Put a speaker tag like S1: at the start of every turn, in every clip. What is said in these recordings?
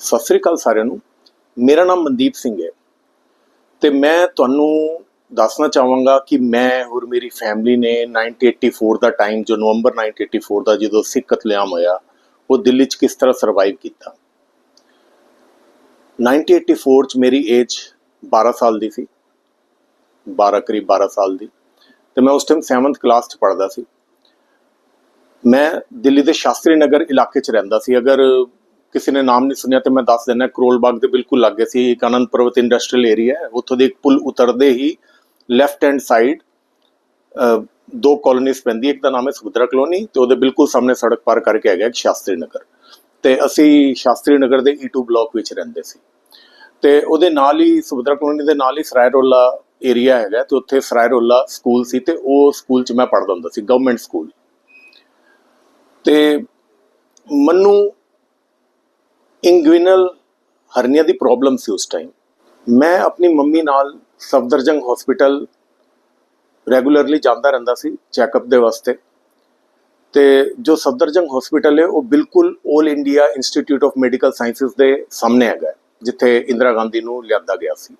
S1: ਸਤਿ ਸ੍ਰੀ ਅਕਾਲ ਸਾਰਿਆਂ ਨੂੰ। ਮੇਰਾ ਨਾਮ ਮਨਦੀਪ ਸਿੰਘ ਹੈ। ਤੇ ਮੈਂ ਤੁਹਾਨੂੰ ਦੱਸਣਾ ਚਾਹਾਂਗਾ ਕਿ ਮੈਂ ਹੋਰ ਮੇਰੀ ਫੈਮਿਲੀ ਨੇ 1984 ਦਾ ਟਾਈਮ ਜੋ ਨਵੰਬਰ 1984 ਦਾ ਜਦੋਂ ਸਿੱਖ ਕਤਲੇਆਮ ਹੋਇਆ, ਉਹ ਦਿੱਲੀ 'ਚ ਕਿਸ ਤਰ੍ਹਾਂ ਸਰਵਾਈਵ ਕੀਤਾ? 1984 'ਚ ਮੇਰੀ ਏਜ 12 ਸਾਲ ਦੀ ਸੀ। 12 ਕਰੀਬ 12 ਸਾਲ ਦੀ। ਤੇ ਮੈਂ ਉਸ ਟਾਈਮ 7th ਕਲਾਸ 'ਚ ਪੜ੍ਹਦਾ ਸੀ। ਮੈਂ ਦਿੱਲੀ ਦੇ ਸ਼ਾਸਤਰੀ ਨਗਰ ਇਲਾਕੇ 'ਚ ਰਹਿੰਦਾ ਸੀ। ਅਗਰ ਕਿਸੇ ਨੇ ਨਾਮ ਨਹੀਂ ਸੁਣਿਆ ਤੇ ਮੈਂ ਦੱਸ ਦਿੰਦਾ, ਕਰੋਲ ਬਾਗ ਦੇ ਬਿਲਕੁਲ ਲਾਗੇ ਸੀ, ਇੱਕ ਆਨੰਦ ਪਰਵਤ ਇੰਡਸਟਰੀਅਲ ਏਰੀਆ ਹੈ। ਉੱਥੋਂ ਦੇ ਇੱਕ ਪੁਲ ਉਤਰਦੇ ਹੀ ਲੈਫਟ ਹੈਂਡ ਸਾਈਡ ਦੋ ਕਾਲੋਨੀਜ਼ ਪੈਂਦੀ ਇੱਕ ਦਾ ਨਾਮ ਹੈ ਸੁਭਦਰਾ ਕਲੋਨੀ ਤੇ ਉਹਦੇ ਬਿਲਕੁਲ ਸਾਹਮਣੇ ਸੜਕ ਪਾਰ ਕਰਕੇ ਹੈਗਾ ਇੱਕ ਸ਼ਾਸਤਰੀ ਨਗਰ। ਤੇ ਅਸੀਂ ਸ਼ਾਸਤਰੀ ਨਗਰ ਦੇ E2 ਬਲਾਕ ਵਿੱਚ ਰਹਿੰਦੇ ਸੀ। ਤੇ ਉਹਦੇ ਨਾਲ ਹੀ ਸੁਭਦਰਾ ਕਲੋਨੀ ਦੇ ਨਾਲ ਹੀ ਸਰਾਏ ਰੋਲਾ ਏਰੀਆ ਹੈਗਾ ਤੇ ਉੱਥੇ ਸਰਾਏ ਸਕੂਲ ਸੀ ਤੇ ਉਹ ਸਕੂਲ 'ਚ ਮੈਂ ਪੜ੍ਹਦਾ ਹੁੰਦਾ ਸੀ ਗਵਰਨਮੈਂਟ ਸਕੂਲ ਤੇ ਮੈਨੂੰ ਇੰਗੁਇਨਲ ਹਰਨੀਆ ਦੀ ਪ੍ਰੋਬਲਮ ਸੀ ਉਸ ਟਾਈਮ ਮੈਂ ਆਪਣੀ ਮੰਮੀ ਨਾਲ ਸਫਦਰਜੰਗ ਹਸਪੀਟਲ ਰੈਗੂਲਰਲੀ ਜਾਂਦਾ ਰਹਿੰਦਾ ਸੀ ਚੈੱਕਅਪ ਦੇ ਵਾਸਤੇ। ਤੇ ਜੋ ਸਫਦਰਜੰਗ ਹਸਪੀਟਲ ਹੈ, ਉਹ ਬਿਲਕੁਲ 올 India institute of medical sciences ਦੇ ਸਾਹਮਣੇ ਹੈਗਾ ਜਿੱਥੇ ਇੰਦਰਾ ਗਾਂਧੀ ਨੂੰ ਲਿਆਂਦਾ ਗਿਆ ਸੀ।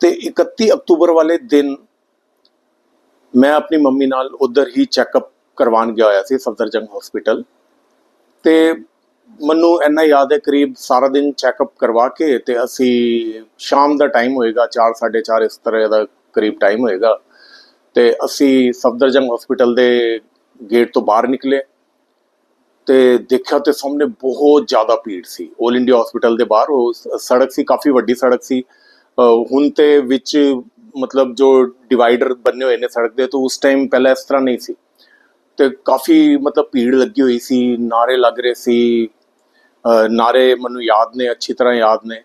S1: ਤੇ 31 ਅਕਤੂਬਰ ਵਾਲੇ ਦਿਨ ਮੈਂ ਆਪਣੀ ਮੰਮੀ ਨਾਲ ਉਧਰ ਹੀ ਚੈੱਕਅਪ ਕਰਵਾਉਣ ਗਿਆ ਹੋਇਆ ਸੀ ਸਫਦਰਜੰਗ ਹਸਪੀਟਲ ਤੇ ਮੈਨੂੰ ਇੰਨਾ ਯਾਦ ਹੈ, ਕਰੀਬ ਸਾਰਾ ਦਿਨ ਚੈੱਕਅਪ ਕਰਵਾ ਕੇ ਤੇ ਅਸੀਂ ਸ਼ਾਮ ਦਾ ਟਾਈਮ ਹੋਏਗਾ 4:30 ਇਸ ਤਰ੍ਹਾਂ ਦਾ ਕਰੀਬ ਟਾਈਮ ਹੋਏਗਾ। ਤੇ ਅਸੀਂ ਸਫਦਰਜੰਗ ਹਸਪੀਟਲ ਦੇ ਗੇਟ ਤੋਂ ਬਾਹਰ ਨਿਕਲੇ ਤੇ ਦੇਖਿਆ ਤੇ ਸਾਹਮਣੇ ਬਹੁਤ ਜ਼ਿਆਦਾ ਭੀੜ ਸੀ। 올 ਇੰਡੀਆ ਹਸਪੀਟਲ ਦੇ ਬਾਹਰ, ਉਹ ਸੜਕ ਸੀ, ਕਾਫੀ ਵੱਡੀ ਸੜਕ ਸੀ। ਹੁਣ ਤੇ ਵਿੱਚ ਮਤਲਬ ਜੋ ਡਿਵਾਈਡਰ ਬੰਨੇ ਹੋਏ ਨੇ ਸੜਕ ਦੇ, ਤੋਂ ਉਸ ਟਾਈਮ ਪਹਿਲਾਂ ਇਸ ਤਰ੍ਹਾਂ ਨਹੀਂ ਸੀ। ਤੇ ਕਾਫੀ ਮਤਲਬ ਭੀੜ ਲੱਗੀ ਹੋਈ ਸੀ, ਨਾਰੇ ਲੱਗ ਰਹੇ ਸੀ। नारे मनु याद ने अच्छी तरह याद ने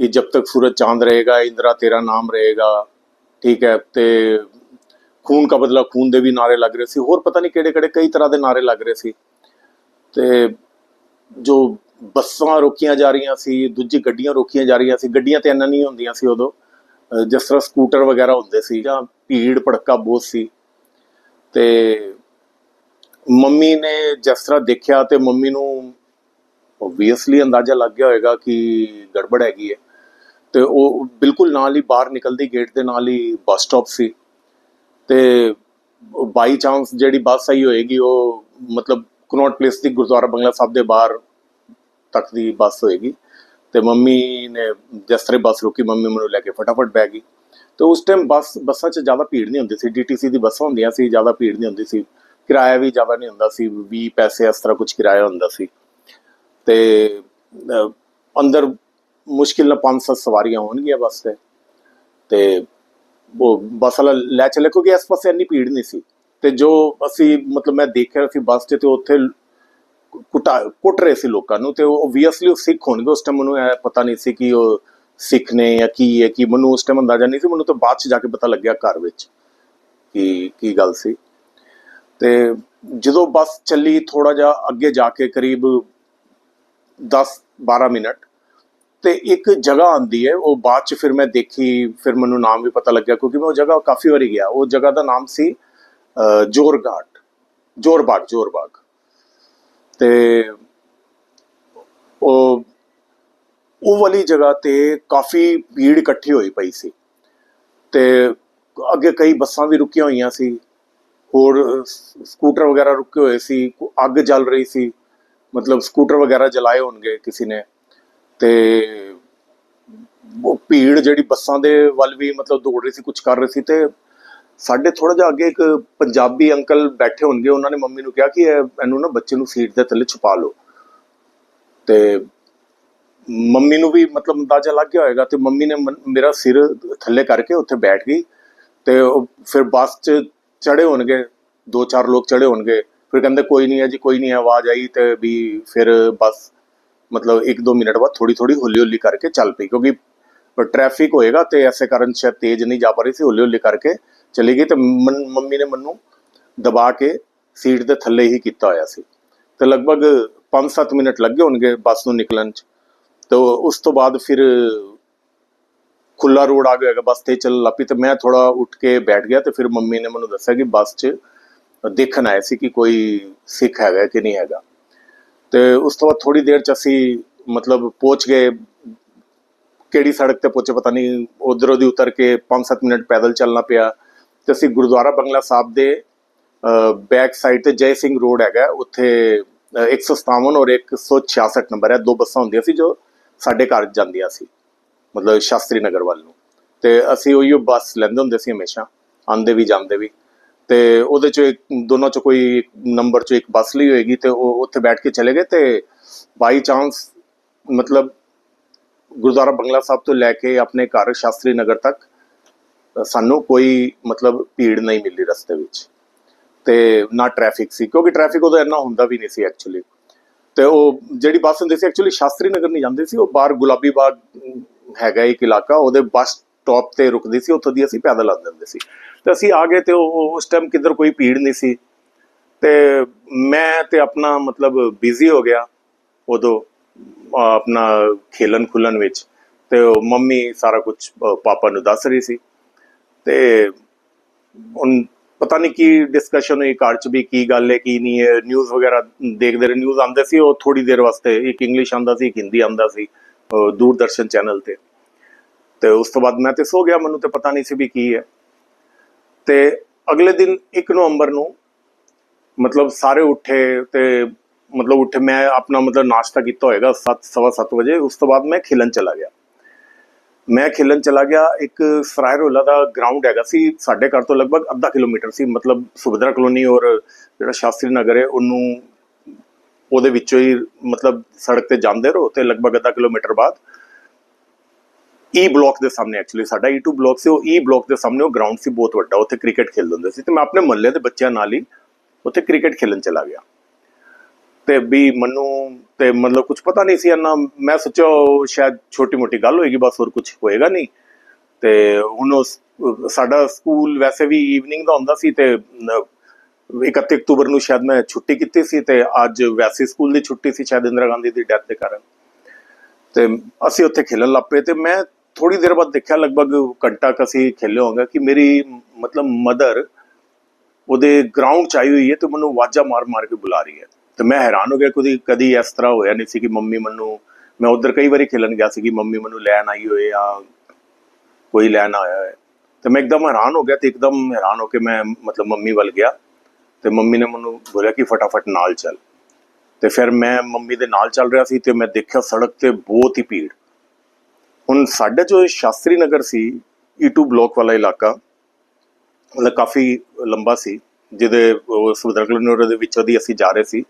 S1: ਕਿ ਜਬ ਤੱਕ ਸੂਰਜ ਚਾਂਦ ਰਹੇਗਾ, ਇੰਦਰਾ ਤੇਰਾ ਨਾਮ ਰਹੇਗਾ, ਠੀਕ ਹੈ, ਤੇ ਖੂਨ ਦਾ ਬਦਲਾ ਖੂਨ ਦੇ ਵੀ ਨਾਰੇ ਲੱਗ ਰਹੇ ਸੀ, ਹੋਰ ਪਤਾ ਨਹੀਂ ਕਿਹੜੇ ਕਿਹੜੇ ਕਈ ਤਰ੍ਹਾਂ ਦੇ ਨਾਰੇ ਲੱਗ ਰਹੇ ਸੀ, ਤੇ ਜੋ ਬੱਸਾਂ ਰੋਕੀਆਂ ਜਾ ਰਹੀਆਂ ਸੀ, ਦੂਜੀ ਗੱਡੀਆਂ ਰੋਕੀਆਂ ਜਾ ਰਹੀਆਂ ਸੀ, ਗੱਡੀਆਂ ਤੇ ਇੰਨਾ ਨਹੀਂ ਹੁੰਦੀਆਂ ਸੀ ਉਦੋਂ ਜਿਸ ਤਰ੍ਹਾਂ ਸਕੂਟਰ ਵਗੈਰਾ ਹੁੰਦੇ ਸੀ, ਜਾਂ ਭੀੜ ਭੜਕਾ ਬਹੁਤ ਸੀ, ਤੇ ਮੰਮੀ ਨੇ ਜਿਸ ਤਰ੍ਹਾਂ ਦੇਖਿਆ ਤੇ ਮੰਮੀ ਨੂੰ ਓਬਵੀਅਸਲੀ ਅੰਦਾਜ਼ਾ ਲੱਗ ਗਿਆ ਹੋਵੇਗਾ ਕਿ ਗੜਬੜ ਹੈਗੀ ਹੈ। ਤੇ ਉਹ ਬਿਲਕੁਲ ਨਾਲ ਹੀ ਬਾਹਰ ਨਿਕਲਦੀ ਗੇਟ ਦੇ ਨਾਲ ਹੀ ਬੱਸ ਸਟਾਪ ਸੀ। ਤੇ ਬਾਈ ਚਾਂਸ ਜਿਹੜੀ ਬੱਸ ਆਈ ਹੋਏਗੀ, ਉਹ ਮਤਲਬ ਕਨੌਟ ਪਲੇਸ ਦੀ ਗੁਰਦੁਆਰਾ ਬੰਗਲਾ ਸਾਹਿਬ ਦੇ ਬਾਹਰ ਤੱਕ ਦੀ ਬੱਸ ਹੋਏਗੀ। ਤੇ ਮੰਮੀ ਨੇ ਜਿਸ ਤਰ੍ਹਾਂ ਬੱਸ ਰੁਕੀ, ਮੰਮੀ ਮੈਨੂੰ ਲੈ ਕੇ ਫਟਾਫਟ ਬਹਿ ਗਈ। ਤੇ ਉਸ ਟਾਈਮ ਬੱਸ ਬੱਸਾਂ 'ਚ ਜ਼ਿਆਦਾ ਭੀੜ ਨਹੀਂ ਹੁੰਦੀ ਸੀ। ਡੀਟੀਸੀ ਦੀ ਬੱਸਾਂ ਹੁੰਦੀਆਂ ਸੀ, ਜ਼ਿਆਦਾ ਭੀੜ ਨਹੀਂ ਹੁੰਦੀ ਸੀ। ਕਿਰਾਇਆ ਵੀ ਜ਼ਿਆਦਾ ਨਹੀਂ ਹੁੰਦਾ ਸੀ। 20 ਪੈਸੇ ਇਸ ਤਰ੍ਹਾਂ ਕੁਝ ਕਿਰਾਇਆ ਹੁੰਦਾ ਸੀ। ਤੇ ਅੰਦਰ ਮੁਸ਼ਕਿਲ ਨਾਲ 5-7 ਸਵਾਰੀਆਂ ਹੋਣਗੀਆਂ ਬੱਸ ਤੇ। ਤੇ ਉਹ ਬੱਸ ਵਾਲਾ ਲੈ ਚੱਲੇ ਕਿਉਂਕਿ ਇਸ ਪਾਸੇ, ਇੰਨੀ ਭੀੜ ਨਹੀਂ ਸੀ। ਤੇ ਜੋ ਅਸੀਂ ਮਤਲਬ ਮੈਂ ਦੇਖਿਆ ਸੀ ਬੱਸ 'ਚ ਤੇ ਉੱਥੇ ਕੁੱਟਾ, ਕੁੱਟ ਰਹੇ ਸੀ ਲੋਕਾਂ ਨੂੰ। ਤੇ ਉਹ ਓਬਵੀਅਸਲੀ ਉਹ ਸਿੱਖ ਹੋਣਗੇ ਉਸ ਟਾਈਮ ਮੈਨੂੰ ਇਹ ਪਤਾ ਨਹੀਂ ਸੀ ਕਿ ਉਹ ਸਿੱਖ ਨੇ ਜਾਂ ਕੀ ਹੈ, ਕਿ ਮੈਨੂੰ ਉਸ ਟਾਈਮ ਅੰਦਾਜ਼ਾ ਨਹੀਂ ਸੀ। ਮੈਨੂੰ ਤਾਂ ਬਾਅਦ 'ਚ ਜਾ ਕੇ ਪਤਾ ਲੱਗਿਆ ਘਰ ਵਿੱਚ ਕਿ, ਕੀ ਗੱਲ ਸੀ। ਤੇ ਜਦੋਂ ਬੱਸ ਚੱਲੀ ਥੋੜਾ ਜਿਹਾ ਅੱਗੇ ਜਾ ਕੇ ਕਰੀਬ 10 12 ਮਿੰਟ ਤੇ ਇੱਕ ਜਗ੍ਹਾ ਆਂਦੀ ਹੈ ਉਹ ਬਾਅਦ ਚ ਫਿਰ ਮੈਂ ਦੇਖੀ ਫਿਰ ਮੈਨੂੰ ਨਾਮ ਵੀ ਪਤਾ ਲੱਗਿਆ ਕਿਉਂਕਿ ਮੈਂ ਉਹ ਜਗ੍ਹਾ ਕਾਫੀ ਵਾਰੀ ਗਿਆ। ਉਹ ਜਗ੍ਹਾ ਦਾ ਨਾਮ ਸੀ ਅਹ, ਜੋਰਘਾਟ ਜੋਰਬਾਗ ਜੋਰਬਾਗ। ਤੇ ਉਹ ਉਹ ਵਾਲੀ ਜਗ੍ਹਾ ਤੇ ਕਾਫੀ ਭੀੜ ਇਕੱਠੀ ਹੋਈ ਪਈ ਸੀ। ਤੇ ਅੱਗੇ ਕਈ ਬੱਸਾਂ ਵੀ ਰੁਕੀਆਂ ਹੋਈਆਂ ਸੀ ਹੋਰ ਸਕੂਟਰ ਵਗੈਰਾ ਰੁਕੇ ਹੋਏ ਸੀ ਅੱਗ ਜਲ ਰਹੀ ਸੀ। ਮਤਲਬ ਸਕੂਟਰ ਵਗੈਰਾ ਜਲਾਏ ਹੋਣਗੇ ਕਿਸੇ ਨੇ ਤੇ ਉਹ ਭੀੜ ਜਿਹੜੀ ਬੱਸਾਂ ਦੇ ਵੱਲ ਵੀ ਮਤਲਬ ਦੌੜ ਰਹੀ ਸੀ ਕੁਝ ਕਰ ਰਹੀ ਸੀ ਤੇ ਸਾਡੇ ਥੋੜਾ ਜਿਹਾ ਅੱਗੇ ਇੱਕ ਪੰਜਾਬੀ ਅੰਕਲ ਬੈਠੇ ਹੋਣਗੇ, ਉਹਨਾਂ ਨੇ ਮੰਮੀ ਨੂੰ ਕਿਹਾ ਕਿ ਇਹਨੂੰ ਨਾ ਬੱਚੇ ਨੂੰ ਸੀਟ ਦੇ ਥੱਲੇ ਛੁਪਾ ਲਓ। ਤੇ ਮੰਮੀ ਨੂੰ ਵੀ ਮਤਲਬ ਅੰਦਾਜ਼ਾ ਲੱਗ ਗਿਆ ਹੋਏਗਾ ਤੇ ਮੰਮੀ ਨੇ ਮੇਰਾ ਸਿਰ ਥੱਲੇ ਕਰਕੇ ਉੱਥੇ ਬੈਠ ਗਈ ਤੇ ਫਿਰ ਬੱਸ 'ਚ ਚੜੇ ਹੋਣਗੇ, ਦੋ ਚਾਰ ਲੋਕ ਚੜੇ ਹੋਣਗੇ। ਫਿਰ ਕਹਿੰਦੇ ਕੋਈ ਨਹੀਂ ਹੈ ਜੀ, ਕੋਈ ਨਹੀਂ, ਆਵਾਜ਼ ਆਈ ਤੇ ਵੀ ਫਿਰ ਬੱਸ ਮਤਲਬ 1-2 ਮਿੰਟ ਬਾਅਦ ਥੋੜੀ ਥੋੜੀ ਹੌਲੀ ਹੌਲੀ ਕਰਕੇ ਚੱਲ ਪਈ, ਕਿਉਂਕਿ ਟ੍ਰੈਫਿਕ ਹੋਏਗਾ ਤੇ ਐਸੇ ਕਾਰਨ ਸ਼ਾਇਦ ਤੇਜ਼ ਨਹੀਂ ਜਾ ਪਾ ਰਹੀ ਸੀ ਹੌਲੀ ਹੌਲੀ ਕਰਕੇ ਚਲੀ ਗਈ ਤੇ ਮੰਮੀ ਨੇ ਮੈਨੂੰ ਦਬਾ ਕੇ ਸੀਟ ਦੇ ਥੱਲੇ ਹੀ ਕੀਤਾ ਹੋਇਆ ਸੀ। ਤੇ ਲਗਭਗ 5-7 ਮਿੰਟ ਲੱਗੇ ਹੋਣਗੇ ਬੱਸ ਨੂੰ ਨਿਕਲਣ 'ਚ। ਤੇ ਉਸ ਤੋਂ ਬਾਅਦ ਫਿਰ ਖੁੱਲਾ ਰੋਡ ਆ ਗਿਆ ਹੈਗਾ ਬੱਸ ਤੇ ਚੱਲ ਲੱਪੀ ਤੇ ਮੈਂ ਥੋੜਾ ਉੱਠ ਕੇ ਬੈਠ ਗਿਆ ਤੇ ਫਿਰ ਮੰਮੀ ਨੇ ਮੈਨੂੰ ਦੱਸਿਆ ਕਿ ਬੱਸ 'ਚ ਦੇਖਣ ਆਏ ਸੀ ਕਿ ਕੋਈ ਸਿੱਖ ਹੈਗਾ ਕਿ ਨਹੀਂ ਹੈਗਾ। ਤੇ ਉਸ ਤੋਂ ਬਾਅਦ ਥੋੜੀ ਦੇਰ ਚ ਅਸੀਂ ਮਤਲਬ ਪਹੁੰਚ ਗਏ। ਕਿਹੜੀ ਸੜਕ ਤੇ ਪਹੁੰਚੇ ਪਤਾ ਨਹੀਂ। ਉਧਰੋਂ ਦੀ ਉਤਰ ਕੇ 5-7 ਮਿੰਟ ਪੈਦਲ ਚੱਲਣਾ ਪਿਆ। ਤੇ ਅਸੀਂ ਗੁਰਦੁਆਰਾ ਬੰਗਲਾ ਸਾਹਿਬ ਦੇ ਬੈਕ ਸਾਈਡ ਤੇ ਜੈ ਸਿੰਘ ਰੋਡ ਹੈਗਾ। ਉੱਥੇ ਅ, 157 ਔਰ 166 ਨੰਬਰ ਹੈ। ਦੋ ਬੱਸਾਂ ਹੁੰਦੀਆਂ ਸੀ ਜੋ ਸਾਡੇ ਘਰ ਜਾਂਦੀਆਂ ਸੀ। ਮਤਲਬ ਸ਼ਾਸਤਰੀ ਨਗਰ ਵੱਲ ਨੂੰ। ਤੇ ਅਸੀਂ ਉਹੀਓ ਬੱਸ ਲੈਂਦੇ ਹੁੰਦੇ ਸੀ ਹਮੇਸ਼ਾ। ਆਂਦੇ ਵੀ ਜਾਂਦੇ ਵੀ। ਤੇ ਉਹਦੇ ਚ ਇੱਕ ਚ ਕੋਈ ਨੰਬਰ ਚ ਇੱਕ ਬੱਸ ਲਈ ਹੋਏਗੀ ਤੇ ਉਹ ਉੱਥੇ ਬੈਠ ਕੇ ਚਲੇ ਗਏ ਤੇ ਬਾਈ ਚਾਂਸ ਮਤਲਬ ਗੁਰਦੁਆਰਾ ਬੰਗਲਾ ਸਾਹਿਬ ਤੋਂ ਲੈ ਕੇ ਆਪਣੇ ਘਰ ਸ਼ਾਸਤਰੀ ਨਗਰ ਤੱਕ ਸਾਨੂੰ ਕੋਈ ਮਤਲਬ ਭੀੜ ਨਹੀਂ ਮਿਲੀ ਰਸਤੇ ਵਿੱਚ। ਤੇ ਨਾ ਟ੍ਰੈਫਿਕ ਸੀ, ਕਿਉਂਕਿ ਟ੍ਰੈਫਿਕ ਉਦੋਂ ਇੰਨਾ ਹੁੰਦਾ ਵੀ ਨਹੀਂ ਸੀ ਐਕਚੁਅਲੀ ਤੇ ਉਹ ਜਿਹੜੀ ਬੱਸ ਹੁੰਦੀ ਸੀ ਐਕਚੁਅਲੀ ਸ਼ਾਸਤਰੀ ਨਗਰ ਨਹੀਂ ਜਾਂਦੀ ਸੀ, ਉਹ ਬਾਹਰ ਗੁਲਾਬੀ ਬਾਗ ਹੈਗਾ ਇੱਕ ਇਲਾਕਾ, ਉਹਦੇ ਬੱਸ ਸਟਾਪ ਤੇ ਰੁਕਦੀ ਸੀ, ਉੱਥੋਂ ਦੀ ਅਸੀਂ ਪੈਦਲ ਆਉਂਦੇ ਹੁੰਦੇ ਸੀ। ਤੇ ਅਸੀਂ ਆ ਗਏ ਤੇ ਉਹ ਉਸ ਟਾਈਮ ਕਿੱਧਰ ਕੋਈ ਭੀੜ ਨਹੀਂ ਸੀ। ਤੇ ਮੈਂ ਤੇ ਆਪਣਾ ਮਤਲਬ ਬਿਜ਼ੀ ਹੋ ਗਿਆ ਉਦੋਂ ਆਪਣਾ ਖੇਲਣ ਖੁੱਲਣ ਵਿੱਚ। ਤੇ ਉਹ ਮੰਮੀ ਸਾਰਾ ਕੁਝ ਪਾਪਾ ਨੂੰ ਦੱਸ ਰਹੀ ਸੀ। ਤੇ ਹੁਣ ਪਤਾ ਨਹੀਂ ਕੀ ਡਿਸਕਸ਼ਨ ਹੋਈ, ਘਰ ਚ ਵੀ ਕੀ ਗੱਲ ਹੈ, ਕੀ ਨਹੀਂ ਹੈ ਨਿਊਜ਼ ਵਗੈਰਾ ਦੇਖਦੇ ਰਹੇ। ਨਿਊਜ਼ ਆਉਂਦੇ ਸੀ, ਉਹ ਥੋੜੀ ਦੇਰ ਵਾਸਤੇ, ਇੱਕ ਇੰਗਲਿਸ਼ ਆਉਂਦਾ ਸੀ, ਇੱਕ ਹਿੰਦੀ ਆਉਂਦਾ ਸੀ ਦੂਰਦਰਸ਼ਨ ਚੈਨਲ ਤੇ। ਤੇ ਉਸ ਤੋਂ ਬਾਅਦ ਮੈਂ ਤੇ ਸੋ ਗਿਆ, ਮੈਨੂੰ ਤੇ ਪਤਾ ਨਹੀਂ ਸੀ ਵੀ ਕੀ ਹੈ। ਤੇ ਅਗਲੇ ਦਿਨ 1 ਨਵੰਬਰ ਨੂੰ ਮਤਲਬ ਸਾਰੇ ਉੱਠੇ ਤੇ ਮਤਲਬ ਉੱਠੇ, ਮੈਂ ਆਪਣਾ ਮਤਲਬ ਨਾਸ਼ਤਾ ਕੀਤਾ ਹੋਏਗਾ 7 ਸਵਾ ਸੱਤ ਵਜੇ, ਉਸ ਤੋਂ ਬਾਅਦ ਮੈਂ ਖੇਲਣ ਚਲਾ ਗਿਆ। ਮੈਂ ਖੇਲਣ ਚਲਾ ਗਿਆ, ਇੱਕ ਸਰਾਏ ਰੋਲਾ ਦਾ ਗਰਾਊਂਡ ਹੈਗਾ ਸੀ, ਸਾਡੇ ਘਰ ਤੋਂ ਲਗਭਗ ਅੱਧਾ ਕਿਲੋਮੀਟਰ ਸੀ, ਮਤਲਬ ਸੁਭਦਰਾ ਕਲੋਨੀ ਔਰ ਜਿਹੜਾ ਸ਼ਾਸਤਰੀ ਨਗਰ ਹੈ, ਉਹਨੂੰ ਉਹਦੇ ਵਿੱਚੋਂ ਹੀ ਮਤਲਬ ਸੜਕ ਤੇ ਜਾਂਦੇ ਰਹੋ ਤੇ ਲਗਭਗ ਅੱਧਾ ਕਿਲੋਮੀਟਰ ਬਾਅਦ E ਈ ਬਲਾਕ ਦੇ ਸਾਹਮਣੇ ਐਕਚੁਅਲੀ ਸਾਡਾ e ਈ2 ਬਲਾਕ ਸੀ, ਉਹ e ਈ ਬਲਾਕ ਦੇ ਸਾਹਮਣੇ ਉਹ ਗਰਾਊਂਡ ਸੀ, ਬਹੁਤ ਵੱਡਾ, ਉੱਥੇ ਕ੍ਰਿਕਟ ਖੇਡਦੇ ਹੁੰਦੇ ਸੀ ਤੇ ਮੈਂ ਆਪਣੇ ਮੁਹੱਲੇ ਦੇ ਬੱਚਿਆਂ ਨਾਲ ਹੀ ਉੱਥੇ ਕ੍ਰਿਕਟ ਖੇਲਣ ਚਲਾ ਗਿਆ। ਤੇ ਵੀ ਮੈਨੂੰ ਤੇ ਮਤਲਬ ਕੁਝ ਪਤਾ ਨਹੀਂ ਸੀ ਇੰਨਾ, ਮੈਂ ਸੋਚਿਆ ਸ਼ਾਇਦ ਛੋਟੀ ਮੋਟੀ ਗੱਲ ਹੋਏਗੀ, ਬਸ ਹੋਰ ਕੁਝ ਹੋਏਗਾ ਨਹੀਂ। ਤੇ ਹੁਣ ਸਾਡਾ ਸਕੂਲ ਵੈਸੇ ਵੀ ਈਵਨਿੰਗ ਦਾ ਹੁੰਦਾ ਸੀ ਤੇ ਨ- 31 ਅਕਤੂਬਰ ਨੂੰ ਸ਼ਾਇਦ ਮੈਂ ਛੁੱਟੀ ਕੀਤੀ ਸੀ ਤੇ ਅੱਜ ਵੈਸੇ ਸਕੂਲ ਦੀ ਛੁੱਟੀ ਸੀ, ਸ਼ਾਇਦ ਇੰਦਰਾ ਗਾਂਧੀ ਦੀ ਡੈਥ ਦੇ ਕਾਰਨ। ਤੇ ਅਸੀਂ ਉੱਥੇ ਖੇਲਣ ਲੱਗ ਪਏ ਤੇ ਮੈਂ ਥੋੜੀ ਦੇਰ ਬਾਅਦ ਦੇਖਿਆ, ਲਗਭਗ ਘੰਟਾ ਕੁ ਅਸੀਂ ਖੇਲੇ ਹੋਵਾਂਗੇ ਕਿ ਮੇਰੀ ਮਤਲਬ ਮਦਰ ਉਹਦੇ ਗਰਾਊਂਡ ਚ ਆਈ ਹੋਈ ਹੈ ਤੇ ਮੈਨੂੰ ਵਾਜਾ ਮਾਰ ਮਾਰ ਕੇ ਬੁਲਾ ਰਹੀ ਹੈ। ਤੇ ਮੈਂ ਹੈਰਾਨ ਹੋ ਗਿਆ ਕਦੀ ਕਦੀ ਇਸ ਤਰ੍ਹਾਂ ਹੋਇਆ ਨਹੀਂ ਸੀ ਕਿ ਮੰਮੀ ਮੈਨੂੰ, ਮੈਂ ਉਧਰ ਕਈ ਵਾਰੀ ਖੇਲਣ ਗਿਆ ਸੀ ਕਿ ਮੰਮੀ ਮੈਨੂੰ ਲੈਣ ਆਈ ਹੋਏ ਆ, ਕੋਈ ਲੈਣ ਆਇਆ ਹੈ ਤੇ ਮੈਂ ਇੱਕਦਮ ਹੈਰਾਨ ਹੋ ਗਿਆ ਤੇ ਇੱਕਦਮ ਹੈਰਾਨ ਹੋ ਕੇ ਮੈਂ ਮਤਲਬ ਮੰਮੀ ਵੱਲ ਗਿਆ ਤੇ ਮੰਮੀ ਨੇ ਮੈਨੂੰ ਬੋਲਿਆ ਕਿ ਫਟਾਫਟ ਨਾਲ ਚੱਲ। ਤੇ ਫਿਰ ਮੈਂ ਮੰਮੀ ਦੇ ਨਾਲ ਚੱਲ ਰਿਹਾ ਸੀ ਤੇ ਮੈਂ ਦੇਖਿਆ ਸੜਕ ਤੇ ਬਹੁਤ ਹੀ ਭੀੜ। ਹੁਣ ਸਾਡੇ ਜੋ ਸ਼ਾਸਤਰੀ ਨਗਰ ਸੀ ਈ2 ਬਲਾਕ ਵਾਲਾ ਇਲਾਕਾ, ਮਤਲਬ ਕਾਫੀ ਲੰਬਾ ਸੀ, ਜਿਹਦੇ ਉਹ ਸੁਭਦਰ ਦੇ ਵਿੱਚੋਂ ਦੀ ਅਸੀਂ ਜਾ ਰਹੇ ਸੀ।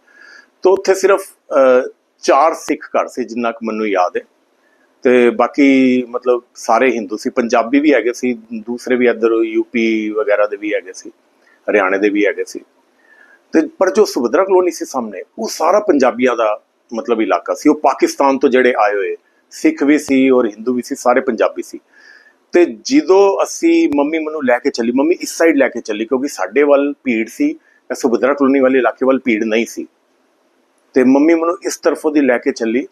S1: ਤਾਂ ਉੱਥੇ ਸਿਰਫ ਚਾਰ ਸਿੱਖ ਘਰ ਸੀ, ਜਿੰਨਾ ਕੁ ਮੈਨੂੰ ਯਾਦ ਹੈ। ਤੇ ਬਾਕੀ ਮਤਲਬ ਸਾਰੇ ਹਿੰਦੂ ਸੀ, ਪੰਜਾਬੀ ਵੀ ਹੈਗੇ ਸੀ, ਦੂਸਰੇ ਵੀ ਇੱਧਰ ਯੂਪੀ ਵਗੈਰਾ ਦੇ ਵੀ ਹੈਗੇ ਸੀ, ਹਰਿਆਣੇ ਦੇ ਵੀ ਹੈਗੇ ਸੀ। ਤੇ ਪਰ ਜੋ ਸੁਭਦਰਾ ਕਲੋਨੀ ਸੀ ਸਾਹਮਣੇ, ਉਹ ਸਾਰਾ ਪੰਜਾਬੀਆਂ ਦਾ ਮਤਲਬ ਇਲਾਕਾ ਸੀ। ਉਹ ਪਾਕਿਸਤਾਨ ਤੋਂ ਜਿਹੜੇ ਆਏ ਹੋਏ ਸਿੱਖ ਵੀ ਸੀ ਔਰ ਹਿੰਦੂ ਵੀ ਸੀ, ਸਾਰੇ ਪੰਜਾਬੀ ਸੀ। ਤੇ ਜਦੋਂ ਅਸੀਂ ਮੰਮੀ ਮੈਨੂੰ ਲੈ ਕੇ ਚੱਲੀ, ਮੰਮੀ ਇਸ ਸਾਈਡ ਲੈ ਕੇ ਚੱਲੀ ਕਿਉਂਕਿ ਸਾਡੇ ਵੱਲ ਭੀੜ ਸੀ ਇਹ ਸੁਭਦਰਾ ਕਲੋਨੀ ਵਾਲੇ ਇਲਾਕੇ ਵੱਲ ਭੀੜ ਨਹੀਂ ਸੀ। ਤੇ ਮੰਮੀ ਮੈਨੂੰ ਇਸ ਤਰਫੋਂ ਦੀ ਲੈ ਕੇ ਚੱਲੀ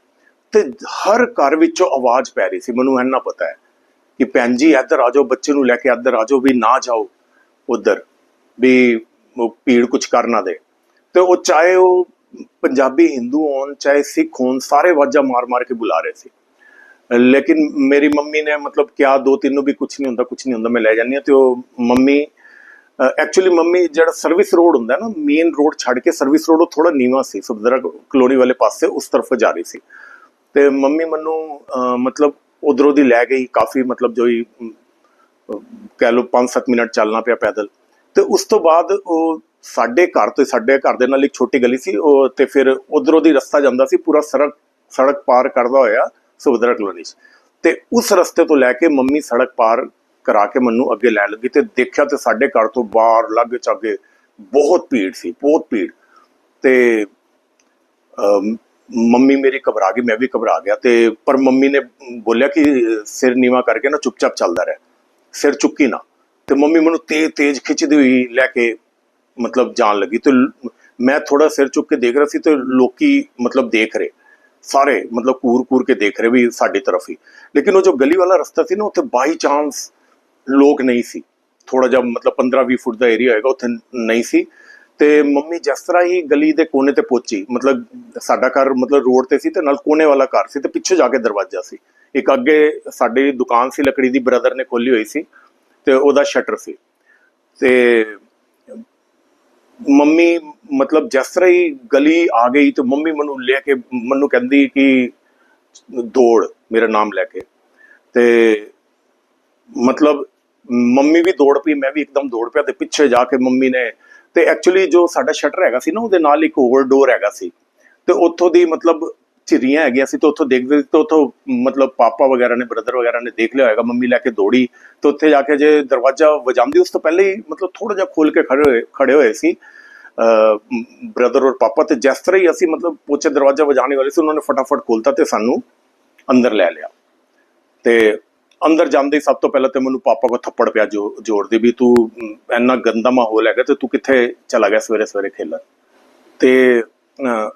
S1: ਤੇ ਹਰ ਘਰ ਵਿੱਚੋਂ ਆਵਾਜ਼ ਪੈ ਰਹੀ ਸੀ, ਮੈਨੂੰ ਇੰਨਾ ਪਤਾ ਹੈ ਕਿ ਭੈਣ ਜੀ ਇੱਧਰ ਆ ਜਾਓ, ਬੱਚੇ ਨੂੰ ਲੈ ਕੇ ਇੱਧਰ ਆ ਜਾਓ, ਵੀ ਨਾ ਜਾਓ ਉਧਰ, ਵੀ ਭੀੜ ਕੁਝ ਕਰ ਨਾ ਦੇ। ਤੇ ਉਹ ਚਾਹੇ ਉਹ ਪੰਜਾਬੀ, ਹਿੰਦੂ ਹੋਣ, ਚਾਹੇ ਸਿੱਖ ਹੋਣ, ਸਾਰੇ ਆਵਾਜ਼ਾਂ ਮਾਰ ਮਾਰ ਕੇ ਬੁਲਾ ਰਹੇ ਸੀ। ਲੇਕਿਨ ਮੇਰੀ ਮੰਮੀ ਨੇ ਮਤਲਬ ਕਿਹਾ ਦੋ ਤਿੰਨ ਨੂੰ ਵੀ ਕੁਝ ਨਹੀਂ ਹੁੰਦਾ ਕੁਝ ਨਹੀਂ ਹੁੰਦਾ ਮੈਂ ਲੈ ਜਾਂਦੀ ਹਾਂ ਤੇ ਉਹ ਮੰਮੀ ਐਕਚੁਅਲੀ ਮੰਮੀ ਜਿਹੜਾ ਸਰਵਿਸ ਰੋਡ ਹੁੰਦਾ ਨਾ ਮੇਨ ਰੋਡ ਛੱਡ ਕੇ ਸਰਵਿਸ ਰੋਡ ਉਹ ਥੋੜਾ ਨੀਵਾ ਸੀ ਸੁਭਦਰਾ ਕਲੋਨੀ ਵਾਲੇ ਪਾਸੇ ਉਸ ਤਰਫ ਜਾ ਰਹੀ ਸੀ ਤੇ ਮੰਮੀ ਮੈਨੂੰ ਮਤਲਬ ਉਧਰੋਂ ਦੀ ਲੈ ਗਈ ਕਾਫੀ ਮਤਲਬ ਜੋ ਹੀ ਕਹਿ ਲਓ 5-7 ਮਿੰਟ ਚੱਲਣਾ ਪਿਆ ਪੈਦਲ ਤੇ ਉਸ ਤੋਂ ਬਾਅਦ ਉਹ ਸਾਡੇ ਘਰ ਤੋਂ ਸਾਡੇ ਘਰ ਦੇ ਨਾਲ ਇੱਕ ਛੋਟੀ ਗਲੀ ਸੀ ਉਹ ਤੇ ਫਿਰ ਉਧਰੋਂ ਦੀ ਰਸਤਾ ਜਾਂਦਾ ਸੀ ਪੂਰਾ ਸੜਕ ਸੜਕ ਪਾਰ ਕਰਦਾ ਹੋਇਆ ਸੁਭਦਰਾ ਕਲੋਨੀ 'ਚ। ਤੇ ਉਸ ਰਸਤੇ ਤੋਂ ਲੈ ਕੇ ਮੰਮੀ ਸੜਕ ਪਾਰ ਕਰਾ ਕੇ ਮੈਨੂੰ ਅੱਗੇ ਲੈਣ ਲੱਗੀ ਤੇ ਦੇਖਿਆ ਤੇ ਸਾਡੇ ਘਰ ਤੋਂ ਬਾਹਰ ਲੱਗ ਚਾਗੇ ਬਹੁਤ ਭੀੜ ਸੀ, ਬਹੁਤ ਭੀੜ। ਤੇ ਮੰਮੀ ਮੇਰੀ ਘਬਰਾ ਗਈ, ਮੈਂ ਵੀ ਘਬਰਾ ਗਿਆ ਤੇ ਪਰ ਮੰਮੀ ਨੇ ਬੋਲਿਆ ਕਿ ਸਿਰ ਨੀਵਾ ਕਰਕੇ ਨਾ ਚੁੱਪਚਾਪ ਚੱਲਦਾ ਰਹਿ, ਸਿਰ ਚੁੱਕੀ ਨਾ। ਤੇ ਮੰਮੀ ਮੈਨੂੰ ਤੇਜ਼ ਤੇਜ਼ ਖਿੱਚਦੀ ਹੋਈ ਲੈ ਕੇ ਮਤਲਬ ਜਾਣ ਲੱਗੀ ਤੇ ਮੈਂ ਥੋੜਾ ਸਿਰ ਚੁੱਕ ਕੇ ਦੇਖ ਰਿਹਾ ਸੀ ਤੇ ਲੋਕੀ ਮਤਲਬ ਦੇਖ ਰਹੇ। ਸਾਰੇ ਮਤਲਬ ਕੂਰ ਕੂਰ ਕੇ ਦੇਖ ਰਹੇ ਵੀ ਸਾਡੀ ਤਰਫ ਹੀ। ਲੇਕਿਨ ਉਹ ਜੋ ਗਲੀ ਵਾਲਾ ਰਸਤਾ ਸੀ ਨਾ, ਉੱਥੇ ਬਾਈ ਚਾਂਸ ਲੋਕ ਨਹੀਂ ਸੀ। ਥੋੜਾ ਜਿਹਾ ਮਤਲਬ 15-20 ਫੁੱਟ ਦਾ ਏਰੀਆ ਹੋਏਗਾ ਉੱਥੇ ਨਹੀਂ ਸੀ। ਤੇ ਮੰਮੀ ਜਿਸ ਤਰ੍ਹਾਂ ਹੀ ਗਲੀ ਦੇ ਕੋਨੇ ਤੇ ਪਹੁੰਚੀ, ਮਤਲਬ ਸਾਡਾ ਘਰ ਮਤਲਬ ਰੋਡ ਤੇ ਸੀ ਤੇ ਨਾਲ ਕੋਨੇ ਵਾਲਾ ਘਰ ਸੀ ਤੇ ਪਿੱਛੇ ਜਾ ਕੇ ਦਰਵਾਜ਼ਾ ਸੀ। ਇੱਕ ਅੱਗੇ ਸਾਡੀ ਦੁਕਾਨ ਸੀ, ਲੱਕੜੀ ਦੀ ਬ੍ਰਦਰ ਨੇ ਖੋਲੀ ਹੋਈ ਸੀ ਤੇ ਉਹਦਾ ਸ਼ਟਰ ਸੀ। ਤੇ ਮੰਮੀ ਮਤਲਬ ਜਿਸ ਤਰ੍ਹਾਂ ਹੀ ਗਲੀ ਆ ਗਈ ਤੇ ਮੰਮੀ ਮੈਨੂੰ ਲੈ ਕੇ, ਮੈਨੂੰ ਕਹਿੰਦੀ ਕਿ ਦੌੜ, ਮੇਰਾ ਨਾਮ ਲੈ ਕੇ। ਤੇ ਮਤਲਬ ਮੰਮੀ ਵੀ ਦੌੜ ਪਈ, ਮੈਂ ਵੀ ਇੱਕਦਮ ਦੌੜ ਪਿਆ ਤੇ ਪਿੱਛੇ ਜਾ ਕੇ ਮੰਮੀ ਨੇ ਤੇ ਐਕਚੁਅਲੀ ਜੋ ਸਾਡਾ ਸ਼ਟਰ ਹੈਗਾ ਸੀ ਨਾ, ਉਹਦੇ ਨਾਲ ਇੱਕ ਹੋਰ ਡੋਰ ਹੈਗਾ ਸੀ। ਤੇ ਉੱਥੋਂ ਦੀ ਮਤਲਬ ਝਿਰੀਆਂ ਹੈਗੀਆਂ ਸੀ ਤੇ ਉੱਥੋਂ ਦੇਖਦੇ ਸੀ ਤੇ ਉੱਥੋਂ ਮਤਲਬ ਪਾਪਾ ਵਗੈਰਾ ਨੇ ਬ੍ਰਦਰ ਵਗੈਰਾ ਨੇ ਦੇਖ ਲਿਆ ਹੋਏਗਾ ਮੰਮੀ ਲੈ ਕੇ ਦੌੜੀ ਤੇ ਉੱਥੇ ਜਾ ਕੇ ਜੇ ਦਰਵਾਜ਼ਾ ਵਜਾਉਂਦੀ ਉਸ ਤੋਂ ਪਹਿਲੇ ਹੀ ਮਤਲਬ ਥੋੜਾ ਜਿਹਾ ਖੋਲ ਕੇ ਖੜੇ ਹੋਏ ਖੜੇ ਹੋਏ ਸੀ। ਬ੍ਰਦਰ ਔਰ ਪਾਪਾ ਤੇ ਜਿਸ ਤਰ੍ਹਾਂ ਹੀ ਅਸੀਂ ਮਤਲਬ ਪੋਚੇ ਦਰਵਾਜ਼ਾ ਵਜਾਣੇ ਵਾਲੇ ਸੀ ਉਹਨਾਂ ਨੇ ਫਟਾਫਟ ਖੋਲਤਾ ਤੇ ਸਾਨੂੰ ਅੰਦਰ ਲੈ ਲਿਆ। ਤੇ ਅੰਦਰ ਜਾਂਦੇ ਸਭ ਤੋਂ ਪਹਿਲਾਂ ਤੇ ਮੈਨੂੰ ਪਾਪਾ ਕੋ ਥੱਪੜ ਪਿਆ ਜੋ ਜੋੜਦੀ ਵੀ ਤੂੰ ਇੰਨਾ ਗੰਦਾ ਮਾਹੌਲ ਹੈਗਾ ਤੇ ਤੂੰ ਕਿੱਥੇ ਚਲਾ ਗਿਆ ਸਵੇਰੇ ਸਵੇਰੇ ਖੇਲਣ? ਤੇ ਅਹ,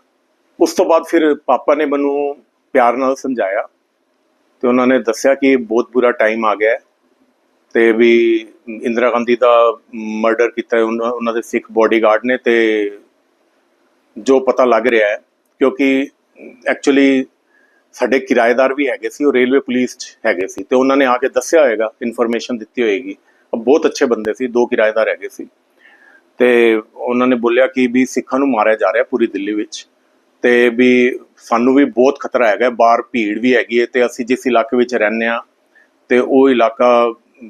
S1: ਉਸ ਤੋਂ ਬਾਅਦ ਫਿਰ ਪਾਪਾ ਨੇ ਮੈਨੂੰ ਪਿਆਰ ਨਾਲ ਸਮਝਾਇਆ ਤੇ ਉਹਨਾਂ ਨੇ ਦੱਸਿਆ ਕਿ ਬਹੁਤ ਬੁਰਾ ਟਾਈਮ ਆ ਗਿਆ ਹੈ ਤੇ ਵੀ ਇੰਦਰਾ ਗਾਂਧੀ ਦਾ ਮਰਡਰ ਕੀਤਾ ਉਹਨਾਂ ਉਹਨਾਂ ਦੇ ਸਿੱਖ ਬਾਡੀਗਾਰਡ ਨੇ ਤੇ ਜੋ ਪਤਾ ਲੱਗ ਰਿਹਾ ਹੈ, ਕਿਉਂਕਿ ਐਕਚੁਅਲੀ ਸਾਡੇ ਕਿਰਾਏਦਾਰ ਵੀ ਹੈਗੇ ਸੀ, ਉਹ ਰੇਲਵੇ ਪੁਲਿਸ 'ਚ ਹੈਗੇ ਸੀ ਤੇ ਉਹਨਾਂ ਨੇ ਆ ਕੇ ਦੱਸਿਆ ਹੋਏਗਾ ਇਨਫੋਰਮੇਸ਼ਨ ਦਿੱਤੀ ਹੋਏਗੀ। ਬਹੁਤ ਅੱਛੇ ਬੰਦੇ ਸੀ, ਦੋ ਕਿਰਾਏਦਾਰ ਹੈਗੇ ਸੀ। ਤੇ ਉਹਨਾਂ ਨੇ ਬੋਲਿਆ ਕਿ ਵੀ ਸਿੱਖਾਂ ਨੂੰ ਮਾਰਿਆ ਜਾ ਰਿਹਾ ਪੂਰੀ ਦਿੱਲੀ ਵਿੱਚ। ਤੇ ਵੀ ਸਾਨੂੰ ਵੀ ਬਹੁਤ ਖਤਰਾ ਹੈਗਾ ਬਾਹਰ ਭੀੜ ਵੀ ਹੈਗੀ ਹੈ ਤੇ ਅਸੀਂ ਜਿਸ ਇਲਾਕੇ ਵਿੱਚ ਰਹਿੰਦੇ ਆ ਤੇ ਉਹ ਇਲਾਕਾ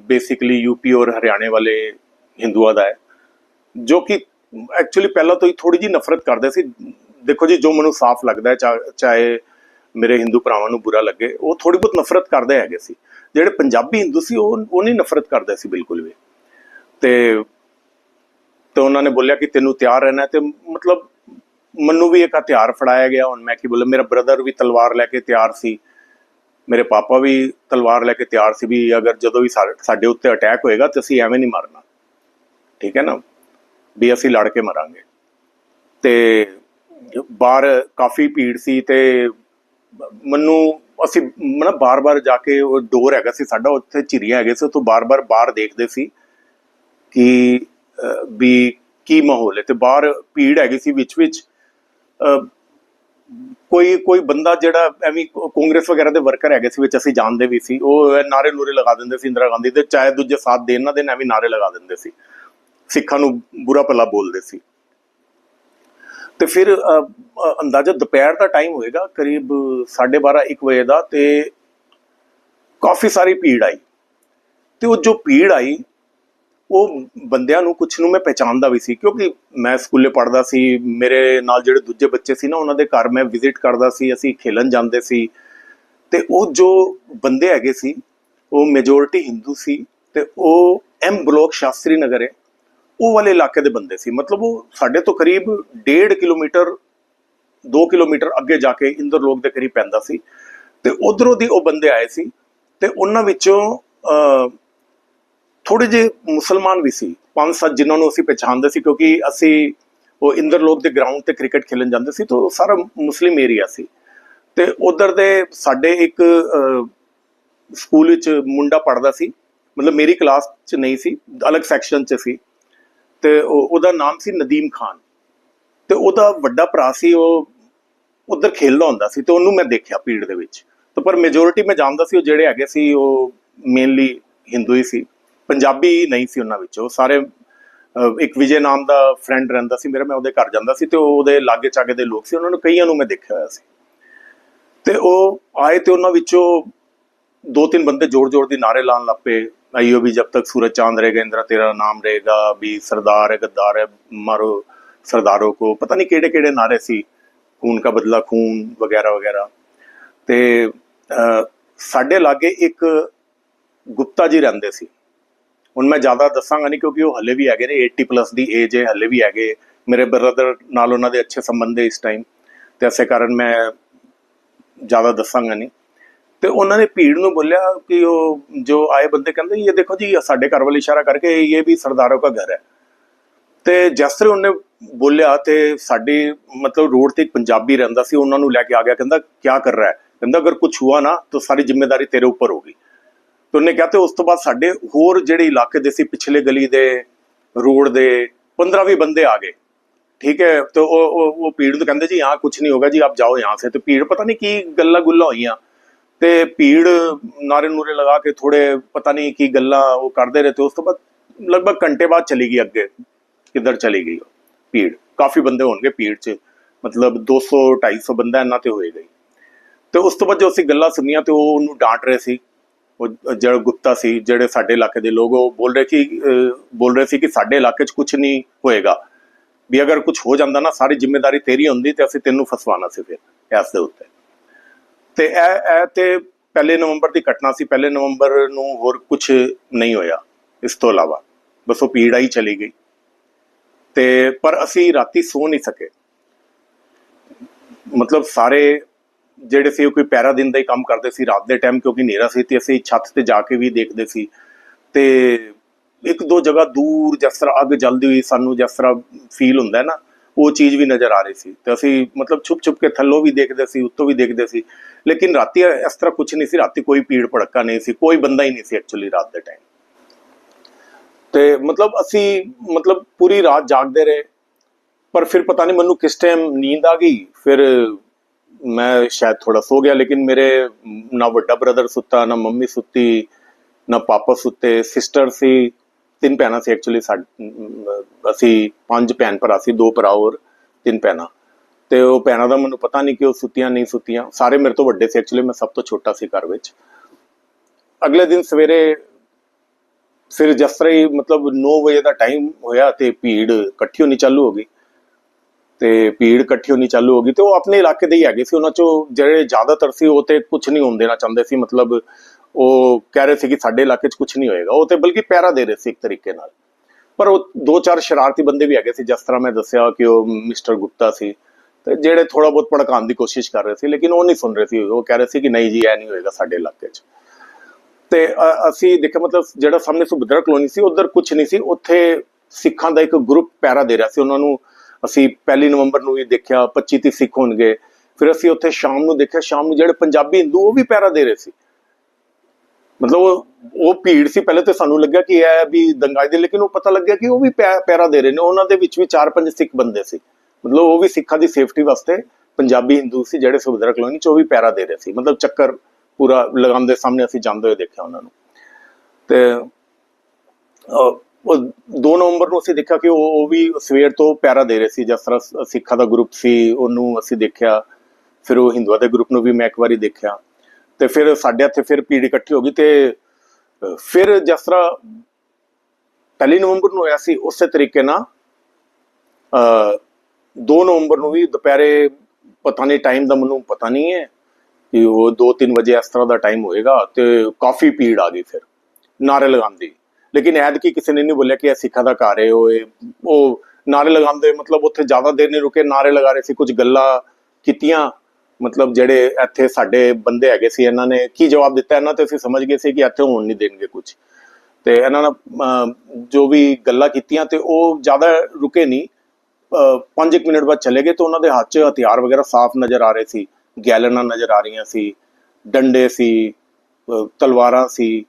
S1: ਬੇਸਿਕਲੀ ਯੂਪੀ ਔਰ ਹਰਿਆਣੇ ਵਾਲੇ ਹਿੰਦੂਆਂ ਦਾ ਹੈ, ਜੋ ਕਿ ਐਕਚੁਅਲੀ ਪਹਿਲਾਂ ਤੋਂ ਹੀ ਥੋੜੀ ਜੀ ਨਫ਼ਰਤ ਕਰਦੇ ਸੀ। ਦੇਖੋ ਜੀ, ਜੋ ਮੈਨੂੰ ਸਾਫ਼ ਲੱਗਦਾ ਹੈ ਚਾਹੇ ਮੇਰੇ ਹਿੰਦੂ ਭਰਾਵਾਂ ਨੂੰ ਬੁਰਾ ਲੱਗੇ, ਉਹ ਥੋੜੀ ਬਹੁਤ ਨਫ਼ਰਤ ਕਰਦੇ ਹੈਗੇ ਸੀ। ਜਿਹੜੇ ਪੰਜਾਬੀ ਹਿੰਦੂ ਸੀ, ਉਹ ਉਹ ਨਹੀਂ ਨਫ਼ਰਤ ਕਰਦੇ ਸੀ ਬਿਲਕੁਲ ਵੀ। ਤੇ ਤੇ ਉਹਨਾਂ ਨੇ ਬੋਲਿਆ ਕਿ ਤੈਨੂੰ ਤਿਆਰ ਰਹਿਣਾ ਤੇ ਮਤਲਬ ਮੈਨੂੰ ਵੀ ਇੱਕ ਹਥਿਆਰ ਫੜਾਇਆ ਗਿਆ, ਹੁਣ ਮੈਂ ਕੀ ਬੋਲਾਂ, ਮੇਰਾ ਬ੍ਰਦਰ ਵੀ ਤਲਵਾਰ ਲੈ ਕੇ ਤਿਆਰ ਸੀ, ਮੇਰੇ ਪਾਪਾ ਵੀ ਤਲਵਾਰ ਲੈ ਕੇ ਤਿਆਰ ਸੀ ਵੀ ਅਗਰ ਜਦੋਂ ਵੀ ਸਾਡੇ ਉੱਤੇ ਅਟੈਕ ਹੋਏਗਾ ਤੇ ਅਸੀਂ ਐਵੇਂ ਨਹੀਂ ਮਰਨਾ। ਠੀਕ ਹੈ ਨਾ? ਵੀ ਅਸੀਂ ਲੜ ਕੇ ਮਰਾਂਗੇ। ਤੇ ਬਾਹਰ ਕਾਫੀ ਭੀੜ ਸੀ ਤੇ ਮੈਨੂੰ, ਅਸੀਂ ਮਨ ਬਾਰ-ਬਾਰ ਜਾ ਕੇ ਉਹ ਡੋਰ ਹੈਗਾ ਸੀ, ਸਾਡਾ ਉੱਥੇ ਝਿਰੀਆਂ ਹੈਗੇ ਸੀ, ਉੱਥੋਂ ਬਾਰ-ਬਾਰ ਬਾਹਰ ਦੇਖਦੇ ਸੀ ਕਿ ਵੀ ਕੀ ਮਾਹੌਲ ਹੈ। ਤੇ ਬਾਹਰ ਭੀੜ ਹੈਗੀ ਸੀ ਵਿੱਚ ਵਿੱਚ ਕੋਈ ਕੋਈ ਬੰਦਾ ਜਿਹੜਾ ਐਵੇਂ ਕਾਂਗਰਸ ਵਗੈਰਾ ਦੇ ਵਰਕਰ ਹੈਗੇ ਸੀ, ਵਿੱਚ ਅਸੀਂ ਜਾਣਦੇ ਵੀ ਸੀ, ਉਹ ਨਾਰੇ ਨੂਰੇ ਲਗਾ ਦਿੰਦੇ ਸੀ ਇੰਦਰਾ ਗਾਂਧੀ ਦੇ, ਚਾਹੇ ਦੂਜੇ ਸਾਥ ਦੇਣ ਨਾ ਦੇਣ, ਐਵੇਂ ਨਾਰੇ ਲਗਾ ਦਿੰਦੇ ਸੀ। ਸਿੱਖਾਂ ਨੂੰ ਬੁਰਾ ਭਲਾ ਬੋਲਦੇ ਸੀ। ਤੇ ਫਿਰ ਅੰਦਾਜ਼ਾ ਦੁਪਹਿਰ ਦਾ ਟਾਈਮ ਹੋਏਗਾ, ਕਰੀਬ 12:30 1 ਵਜੇ ਦਾ, ਤੇ ਕਾਫੀ ਸਾਰੀ ਭੀੜ ਆਈ। ਤੇ ਉਹ ਜੋ ਭੀੜ ਆਈ ਉਹ ਬੰਦਿਆਂ ਨੂੰ ਕੁਛ ਨੂੰ ਮੈਂ ਪਹਿਚਾਣਦਾ ਵੀ ਸੀ ਕਿਉਂਕਿ ਮੈਂ ਸਕੂਲੇ ਪੜ੍ਹਦਾ ਸੀ ਮੇਰੇ ਨਾਲ ਜਿਹੜੇ ਦੂਜੇ ਬੱਚੇ ਸੀ ਨਾ ਉਹਨਾਂ ਦੇ ਘਰ ਮੈਂ ਵਿਜ਼ਿਟ ਕਰਦਾ ਸੀ ਅਸੀਂ ਖੇਲਣ ਜਾਂਦੇ ਸੀ। ਤੇ ਉਹ ਜੋ ਬੰਦੇ ਹੈਗੇ ਸੀ ਉਹ ਮੈਜੋਰਿਟੀ ਹਿੰਦੂ ਸੀ ਤੇ ਉਹ ਐਮ ਬਲੋਕ ਸ਼ਾਸਤਰੀ ਨਗਰ ਹੈ ਉਹ ਵਾਲੇ ਇਲਾਕੇ ਦੇ ਬੰਦੇ ਸੀ। ਮਤਲਬ ਉਹ ਸਾਡੇ ਤੋਂ ਕਰੀਬ 1.5 ਕਿਲੋਮੀਟਰ 2 ਕਿਲੋਮੀਟਰ ਅੱਗੇ ਜਾ ਕੇ ਇੰਦਰ ਲੋਕ ਦੇ ਕਰੀਬ ਪੈਂਦਾ ਸੀ। ਤੇ ਉਧਰੋਂ ਦੀ ਉਹ ਬੰਦੇ ਆਏ ਸੀ ਤੇ ਉਹਨਾਂ ਵਿੱਚੋਂ ਅਹ, ਥੋੜੇ ਜਿਹੇ ਮੁਸਲਮਾਨ ਵੀ ਸੀ, ਪੰਜ ਸੱਤ ਜਿਨ੍ਹਾਂ ਨੂੰ ਅਸੀਂ ਪਛਾਣਦੇ ਸੀ ਕਿਉਂਕਿ ਅਸੀਂ ਉਹ ਇੰਦਰ ਲੋਕ ਦੇ ਗਰਾਊਂਡ ਤੇ ਕ੍ਰਿਕਟ ਖੇਲਣ ਜਾਂਦੇ ਸੀ ਤਾਂ ਉਹ ਸਾਰਾ ਮੁਸਲਿਮ ਏਰੀਆ ਸੀ। ਤੇ ਉਧਰ ਦੇ ਸਾਡੇ ਇੱਕ ਸਕੂਲ ਵਿੱਚ ਮੁੰਡਾ ਪੜਦਾ ਸੀ, ਮਤਲਬ ਮੇਰੀ ਕਲਾਸ 'ਚ ਨਹੀਂ ਸੀ, ਅਲੱਗ ਸੈਕਸ਼ਨ 'ਚ ਸੀ। ਤੇ ਉਹਦਾ ਨਾਮ ਸੀ ਨਦੀਮ ਖਾਨ। ਤੇ ਉਹਦਾ ਵੱਡਾ ਭਰਾ ਸੀ, ਉਹ ਉਧਰ ਖੇਲਦਾ ਹੁੰਦਾ ਸੀ ਤੇ ਉਹਨੂੰ ਮੈਂ ਦੇਖਿਆ ਪੀੜ ਦੇ ਵਿੱਚ। ਤੇ ਪਰ ਮੈਜੋਰਿਟੀ ਮੈਂ ਜਾਣਦਾ ਸੀ ਉਹ ਜਿਹੜੇ ਹੈਗੇ ਸੀ, ਉਹ ਮੇਨਲੀ ਹਿੰਦੂ ਹੀ ਸੀ। ਪੰਜਾਬੀ ਨਹੀਂ ਸੀ ਉਹਨਾਂ ਵਿੱਚੋਂ। ਸਾਰੇ ਇੱਕ ਵਿਜੇ ਨਾਮ ਦਾ ਫਰੈਂਡ ਰਹਿੰਦਾ ਸੀ ਮੇਰਾ, ਮੈਂ ਉਹਦੇ ਘਰ ਜਾਂਦਾ ਸੀ ਤੇ ਉਹਦੇ ਲਾਗੇ ਚਾਗੇ ਦੇ ਲੋਕ ਸੀ, ਉਹਨਾਂ ਨੂੰ ਕਈਆਂ ਨੂੰ ਮੈਂ ਦੇਖਿਆ ਹੋਇਆ ਸੀ। ਤੇ ਉਹ ਆਏ ਤੇ ਉਹਨਾਂ ਵਿੱਚੋਂ ਦੋ ਤਿੰਨ ਬੰਦੇ ਜੋੜ-ਜੋੜ ਦੀ ਨਾਰੇ ਲਾਣ ਲੱਪੇ ਆਈਓ ਵੀ ਜਬ ਤੱਕ ਸੂਰਜ ਚਾਂਦ ਰਹੇਗਾ, ਇੰਦਰਾ ਤੇਰਾ ਨਾਮ ਰਹੇਗਾ, ਵੀ ਸਰਦਾਰ ਹੈ, ਗੱਦਾਰ ਹੈ, ਮਾਰੋ ਸਰਦਾਰੋ ਕੋ। ਪਤਾ ਨਹੀਂ ਕਿਹੜੇ ਕਿਹੜੇ ਨਾਰੇ ਸੀ, ਖੂਨ ਦਾ ਬਦਲਾ ਖੂਨ ਵਗੈਰਾ ਵਗੈਰਾ। ਤੇ ਸਾਡੇ ਲਾਗੇ ਇੱਕ ਗੁਪਤਾ ਜੀ ਰਹਿੰਦੇ ਸੀ। ਹੁਣ ਮੈਂ ਜ਼ਿਆਦਾ ਦੱਸਾਂਗਾ ਨਹੀਂ ਕਿਉਂਕਿ ਉਹ ਹੱਲੇ ਵੀ ਹੈਗੇ ਨੇ 80 ਪਲੱਸ ਦੀ ਏਜ ਹੈ, ਹੱਲੇ ਵੀ ਹੈਗੇ। ਮੇਰੇ ਬ੍ਰਦਰ ਨਾਲ ਉਹਨਾਂ ਦੇ ਅੱਛੇ ਸੰਬੰਧ ਹੈ ਇਸ ਟਾਈਮ ਤੇ ਇਸੇ ਕਾਰਨ ਮੈਂ ਜ਼ਿਆਦਾ ਦੱਸਾਂਗਾ ਨਹੀਂ। ਤੇ ਉਹਨਾਂ ਨੇ ਭੀੜ ਨੂੰ ਬੋਲਿਆ ਕਿ ਉਹ ਜੋ ਆਏ ਬੰਦੇ ਕਹਿੰਦੇ, ਇਹ ਦੇਖੋ ਜੀ ਸਾਡੇ ਘਰ ਵੱਲ ਇਸ਼ਾਰਾ ਕਰਕੇ ਇਹ ਵੀ ਸਰਦਾਰੋਂ ਦਾ ਘਰ ਹੈ। ਤੇ ਜਿਸ ਤਰ੍ਹਾਂ ਉਹਨੇ ਬੋਲਿਆ ਤੇ ਸਾਡੇ ਮਤਲਬ ਰੋਡ ਤੇ ਇੱਕ ਪੰਜਾਬੀ ਰਹਿੰਦਾ ਸੀ, ਉਹਨਾਂ ਨੂੰ ਲੈ ਕੇ ਆ ਗਿਆ, ਕਹਿੰਦਾ ਕੀ ਕਰ ਰਿਹਾ ਹੈ? ਕਹਿੰਦਾ, ਅਗਰ ਕੁਝ ਹੁਆ ਨਾ, ਤਾਂ ਸਾਰੀ ਜ਼ਿੰਮੇਵਾਰੀ ਤੇਰੇ ਉੱਪਰ ਹੋਗੀ ਤੇ ਉਹਨੇ ਕਿਹਾ ਤੇ ਉਸ ਤੋਂ ਬਾਅਦ ਸਾਡੇ ਹੋਰ ਜਿਹੜੇ ਇਲਾਕੇ ਦੇ ਸੀ, ਪਿਛਲੇ ਗਲੀ ਦੇ, ਰੋਡ ਦੇ 15-20 ਬੰਦੇ ਆ ਗਏ। ਠੀਕ ਹੈ, ਤੇ ਉਹ ਉਹ ਭੀੜ ਨੂੰ ਕਹਿੰਦੇ ਜੀ ਆ ਕੁਝ ਨਹੀਂ ਹੋਗਾ ਜੀ, ਆਪ ਜਾਓ ਯਹਾਂ ਸੇ। ਤੇ ਭੀੜ ਪਤਾ ਨਹੀਂ ਕੀ ਗੱਲਾਂ ਗੁੱਲਾਂ ਹੋਈਆਂ। ਤੇ ਭੀੜ ਨਾਰੇ ਨੂਰੇ ਲਗਾ ਕੇ ਥੋੜੇ ਪਤਾ ਨਹੀਂ ਕੀ ਗੱਲਾਂ ਉਹ ਕਰਦੇ ਰਹੇ ਤੇ ਉਸ ਤੋਂ ਬਾਅਦ ਲਗਭਗ ਘੰਟੇ ਬਾਅਦ ਚਲੀ ਗਈ ਅੱਗੇ। ਕਿੱਧਰ ਚਲੀ ਗਈ ਭੀੜ ਕਾਫੀ ਬੰਦੇ ਹੋਣਗੇ ਭੀੜ 'ਚ। ਮਤਲਬ 200 250 ਬੰਦਾ ਇੰਨਾ ਤੇ ਹੋਏਗਾ ਤੇ ਉਸ ਤੋਂ ਬਾਅਦ ਜੋ ਅਸੀਂ ਗੱਲਾਂ ਸੁਣੀਆਂ ਤੇ ਉਹ ਉਹਨੂੰ ਡਾਂਟ ਰਹੇ ਸੀ। ਉਹ ਜਿਹੜਾ ਗੁਪਤਾ ਸੀ, ਜਿਹੜੇ ਸਾਡੇ ਇਲਾਕੇ ਦੇ ਲੋਕ, ਉਹ ਬੋਲ ਰਹੇ ਕਿ ਬੋਲ ਰਹੇ ਸੀ ਕਿ ਸਾਡੇ ਇਲਾਕੇ 'ਚ ਕੁਝ ਨਹੀਂ ਹੋਏਗਾ। ਵੀ ਅਗਰ ਕੁਝ ਹੋ ਜਾਂਦਾ ਨਾ, ਸਾਰੀ ਜ਼ਿੰਮੇਵਾਰੀ ਤੇਰੀ ਹੁੰਦੀ ਤੇ ਅਸੀਂ ਤੈਨੂੰ ਫਸਵਾਣਾ ਸੀ ਫਿਰ, ਇਸ ਦੇ ਉੱਤੇ। ਤੇ ਇਹ ਇਹ ਤੇ ਪਹਿਲੇ ਨਵੰਬਰ ਦੀ ਘਟਨਾ ਸੀ, ਪਹਿਲੇ ਨਵੰਬਰ ਨੂੰ ਹੋਰ ਕੁਝ ਨਹੀਂ ਹੋਇਆ, ਇਸ ਤੋਂ ਇਲਾਵਾ। ਬਸ ਉਹ ਪੀੜ ਆਈ ਚਲੀ ਗਈ। ਤੇ, ਪਰ ਅਸੀਂ ਰਾਤੀ ਸੋ ਨਹੀਂ ਸਕੇ। ਮਤਲਬ ਸਾਰੇ ਜਿਹੜੇ ਸੀ ਉਹ ਕੋਈ ਪੈਰਾ ਦਿਨ ਦਾ ਹੀ ਕੰਮ ਕਰਦੇ ਸੀ, ਰਾਤ ਦੇ ਟਾਈਮ ਕਿਉਂਕਿ ਹਨੇਰਾ ਸੀ ਤੇ ਅਸੀਂ ਛੱਤ ਤੇ ਜਾ ਕੇ ਵੀ ਦੇਖਦੇ ਸੀ। ਤੇ ਇੱਕ ਦੋ ਜਗ੍ਹਾ ਦੂਰ ਜਿਸ ਤਰ੍ਹਾਂ ਅੱਗ ਜਲਦੀ ਹੋਈ, ਸਾਨੂੰ ਜਿਸ ਤਰ੍ਹਾਂ ਫੀਲ ਹੁੰਦਾ ਨਾ, ਉਹ ਚੀਜ਼ ਵੀ ਨਜ਼ਰ ਆ ਰਹੀ ਸੀ। ਤੇ ਅਸੀਂ ਮਤਲਬ ਛੁਪ ਛੁਪ ਕੇ ਥੱਲੋਂ ਵੀ ਦੇਖਦੇ ਸੀ, ਉੱਤੋਂ ਵੀ ਦੇਖਦੇ ਸੀ। ਲੇਕਿਨ ਰਾਤੀ ਇਸ ਤਰ੍ਹਾਂ ਕੁਝ ਨਹੀਂ ਸੀ, ਰਾਤੀ ਕੋਈ ਪੀੜ ਭੜਕਾ ਨਹੀਂ ਸੀ, ਕੋਈ ਬੰਦਾ ਹੀ ਨਹੀਂ ਸੀ ਐਕਚੁਅਲੀ ਰਾਤ ਦੇ ਟਾਈਮ ਤੇ ਮਤਲਬ ਅਸੀਂ ਮਤਲਬ ਪੂਰੀ ਰਾਤ ਜਾਗਦੇ ਰਹੇ, ਪਰ ਫਿਰ ਪਤਾ ਨਹੀਂ ਮੈਨੂੰ ਕਿਸ ਟਾਈਮ ਨੀਂਦ ਆ ਗਈ, ਫਿਰ ਮੈਂ ਸ਼ਾਇਦ ਥੋੜਾ ਸੋ ਗਿਆ, ਲੇਕਿਨ ਮੇਰੇ ਨਾ ਵੱਡਾ ਬ੍ਰਦਰ ਸੁੱਤਾ, ਨਾ ਮੰਮੀ ਸੁੱਤੀ, ਨਾ ਪਾਪਾ ਸੁੱਤੇ ਸਿਸਟਰ ਸੀ, ਤਿੰਨ ਭੈਣਾਂ ਸੀ ਐਕਚੁਅਲੀ ਅਸੀਂ ਪੰਜ ਭੈਣ ਭਰਾ ਸੀ, ਦੋ ਭਰਾ ਹੋਰ ਤਿੰਨ ਭੈਣਾਂ। ਤੇ ਉਹ ਭੈਣਾਂ ਦਾ ਮੈਨੂੰ ਪਤਾ ਨਹੀਂ ਕਿ ਉਹ ਸੁੱਤੀਆਂ, ਨਹੀਂ ਸੁੱਤੀਆਂ। ਸਾਰੇ ਮੇਰੇ ਤੋਂ ਵੱਡੇ ਸੀ ਐਕਚੁਅਲੀ ਮੈਂ ਸਭ ਤੋਂ ਛੋਟਾ ਸੀ ਘਰ ਵਿੱਚ। ਅਗਲੇ ਦਿਨ ਸਵੇਰੇ ਫਿਰ ਜਿਸ ਤਰ੍ਹਾਂ ਹੀ ਮਤਲਬ 9 ਵਜੇ ਦਾ ਟਾਈਮ ਹੋਇਆ ਤੇ ਭੀੜ ਇਕੱਠੀ ਹੋਣੀ ਚਾਲੂ ਹੋ ਗਈ। ਤੇ ਭੀੜ ਇਕੱਠੀ ਹੋਣੀ ਚਾਲੂ ਹੋ ਗਈ ਤੇ ਉਹ ਆਪਣੇ ਇਲਾਕੇ ਦੇ ਹੀ ਹੈਗੇ ਸੀ। ਉਹਨਾਂ ਚੋਂ ਜਿਹੜੇ ਜ਼ਿਆਦਾਤਰ ਸੀ ਉਹ ਤੇ ਕੁਝ ਨਹੀਂ ਹੋਣ ਦੇਣਾ ਚਾਹੁੰਦੇ ਸੀ। ਮਤਲਬ ਉਹ ਕਹਿ ਰਹੇ ਸੀ ਕਿ ਸਾਡੇ ਇਲਾਕੇ 'ਚ ਕੁਝ ਨਹੀਂ ਹੋਏਗਾ। ਉਹ ਤੇ ਬਲਕਿ ਪਹਿਰਾ ਦੇ ਰਹੇ ਸੀ ਇੱਕ ਤਰੀਕੇ ਨਾਲ। ਪਰ ਉਹ ਦੋ ਚਾਰ ਸ਼ਰਾਰਤੀ ਬੰਦੇ ਵੀ ਹੈਗੇ ਸੀ, ਜਿਸ ਤਰ੍ਹਾਂ ਮੈਂ ਦੱਸਿਆ ਕਿ ਉਹ ਮਿਸਟਰ ਗੁਪਤਾ ਸੀ ਤੇ ਜਿਹੜੇ ਥੋੜਾ ਬਹੁਤ ਭੜਕਾਉਣ ਦੀ ਕੋਸ਼ਿਸ਼ ਕਰ ਰਹੇ ਸੀ, ਲੇਕਿਨ ਉਹ ਨਹੀਂ ਸੁਣ ਰਹੇ ਸੀ। ਉਹ ਕਹਿ ਰਹੇ ਸੀ ਕਿ ਨਹੀਂ ਜੀ, ਇਹ ਨਹੀਂ ਹੋਏਗਾ ਸਾਡੇ ਇਲਾਕੇ 'ਚ। ਤੇ ਅਸੀਂ ਦੇਖਿਆ ਮਤਲਬ ਜਿਹੜਾ ਸਾਹਮਣੇ ਸੁਭਦਰਾ ਕਲੋਨੀ ਸੀ, ਉਧਰ ਕੁਝ ਨਹੀਂ ਸੀ। ਉੱਥੇ ਸਿੱਖਾਂ ਦਾ ਇੱਕ ਗਰੁੱਪ ਪਹਿਰਾ ਦੇ ਰਿਹਾ ਸੀ। ਉਹਨਾਂ ਨੂੰ ਅਸੀਂ ਪਹਿਲੀ ਨਵੰਬਰ ਨੂੰ ਵੀ ਦੇਖਿਆ 25 ਤੀਹ ਸਿੱਖ ਹੋਣਗੇ। ਫਿਰ ਅਸੀਂ ਉੱਥੇ ਸ਼ਾਮ ਨੂੰ ਦੇਖਿਆ, ਸ਼ਾਮ ਨੂੰ ਜਿਹੜੇ ਪੰਜਾਬੀ ਹਿੰਦੂ ਉਹ ਵੀ ਪਹਿਰਾ ਦੇ ਰਹੇ ਸੀ। ਮਤਲਬ ਉਹ ਭੀੜ ਸੀ। ਪਹਿਲੇ ਤੇ ਸਾਨੂੰ ਲੱਗਿਆ ਕਿ ਇਹ ਵੀ ਦੰਗਾਈ ਦੇ, ਲੇਕਿਨ ਉਹ ਪਤਾ ਲੱਗਿਆ ਕਿ ਉਹ ਵੀ ਪੈ- ਪਹਿਰਾ ਦੇ ਰਹੇ ਨੇ। ਉਹਨਾਂ ਦੇ ਵਿੱਚ ਵੀ 4-5 ਸਿੱਖ ਬੰਦੇ ਸੀ। ਮਤਲਬ ਉਹ ਵੀ ਸਿੱਖਾਂ ਦੀ ਸੇਫਟੀ ਵਾਸਤੇ ਪੰਜਾਬੀ ਹਿੰਦੂ ਸੀ, ਜਿਹੜੇ ਸੁਭਦਰਾ ਕਲੋਨੀ ਚ ਉਹ ਵੀ ਪੈਰਾ ਦੇ ਰਹੇ ਸੀ। ਮਤਲਬ ਚੱਕਰ ਪੂਰਾ ਲਗਾਉਂਦੇ ਸਾਹਮਣੇ ਅਸੀਂ ਜਾਂਦੇ ਹੋਏ ਦੇਖਿਆ ਉਹਨਾਂ ਨੂੰ। ਤੇ ਉਹ 2 ਨਵੰਬਰ ਨੂੰ ਅਸੀਂ ਦੇਖਿਆ ਕਿ ਉਹ ਵੀ ਸਵੇਰ ਤੋਂ ਪਹਿਰਾ ਦੇ ਰਹੇ ਸੀ, ਜਿਸ ਤਰ੍ਹਾਂ ਸਿੱਖਾਂ ਦਾ ਗਰੁੱਪ ਸੀ, ਉਹਨੂੰ ਅਸੀਂ ਦੇਖਿਆ। ਫਿਰ ਉਹ ਹਿੰਦੂਆਂ ਦੇ ਗਰੁੱਪ ਨੂੰ ਵੀ ਮੈਂ ਇੱਕ ਵਾਰੀ ਦੇਖਿਆ। ਤੇ ਫਿਰ ਸਾਡੇ ਇੱਥੇ ਫਿਰ ਭੀੜ ਇਕੱਠੀ ਹੋ ਗਈ ਤੇ ਫਿਰ ਜਿਸ ਤਰ੍ਹਾਂ ਪਹਿਲੀ ਨਵੰਬਰ ਨੂੰ ਹੋਇਆ ਸੀ, ਉਸੇ ਤਰੀਕੇ ਨਾਲ ਅ 2 ਨਵੰਬਰ ਨੂੰ ਵੀ ਦੁਪਹਿਰੇ ਪਤਾ ਨਹੀਂ ਟਾਈਮ ਦਾ ਮੈਨੂੰ ਪਤਾ ਨਹੀਂ ਹੈ ਕਿ ਉਹ 2-3 ਵਜੇ ਇਸ ਤਰ੍ਹਾਂ ਦਾ ਟਾਈਮ ਹੋਏਗਾ ਤੇ ਕਾਫੀ ਭੀੜ ਆ ਗਈ ਫਿਰ ਨਾਰੇ ਲਗਾਉਂਦੀ। ਲੇਕਿਨ ਐਤਕੀ ਕਿਸੇ ਨੇ ਨਹੀਂ ਬੋਲਿਆ ਕਿ ਇਹ ਸਿੱਖਾਂ ਦਾ ਘਰ ਹੈ, ਉਹ ਉਹ ਨਾਰੇ ਲਗਾਉਂਦੇ, ਮਤਲਬ ਉੱਥੇ ਜ਼ਿਆਦਾ ਦੇਰ ਨਹੀਂ ਰੁਕੇ, ਨਾਰੇ ਲਗਾ ਰਹੇ ਸੀ, ਕੁਝ ਗੱਲਾਂ ਕੀਤੀਆਂ। ਮਤਲਬ ਜਿਹੜੇ ਇੱਥੇ ਸਾਡੇ ਬੰਦੇ ਹੈਗੇ ਸੀ, ਇਹਨਾਂ ਨੇ ਕੀ ਜਵਾਬ ਦਿੱਤਾ? ਇਹਨਾਂ ਤੇ ਅਸੀਂ ਸਮਝ ਗਏ ਸੀ ਕਿ ਇੱਥੇ ਹੋਣ ਨਹੀਂ ਦੇਣਗੇ ਕੁਝ। ਤੇ ਇਹਨਾਂ ਨੇ ਜੋ ਵੀ ਗੱਲਾਂ ਕੀਤੀਆਂ ਤੇ ਉਹ ਜ਼ਿਆਦਾ ਰੁਕੇ ਨਹੀਂ। 5 ਮਿੰਟ ਬਾਅਦ ਚਲੇ ਗਏ ਤੇ ਉਹਨਾਂ ਦੇ ਹੱਥ 'ਚ ਹਥਿਆਰ ਵਗੈਰਾ ਸਾਫ਼ ਨਜ਼ਰ ਆ ਰਹੇ ਸੀ। ਗੈਲਨਾਂ ਨਜ਼ਰ ਆ ਰਹੀਆਂ ਸੀ। ਡੰਡੇ ਸੀ ਤਲਵਾਰਾਂ ਸੀ।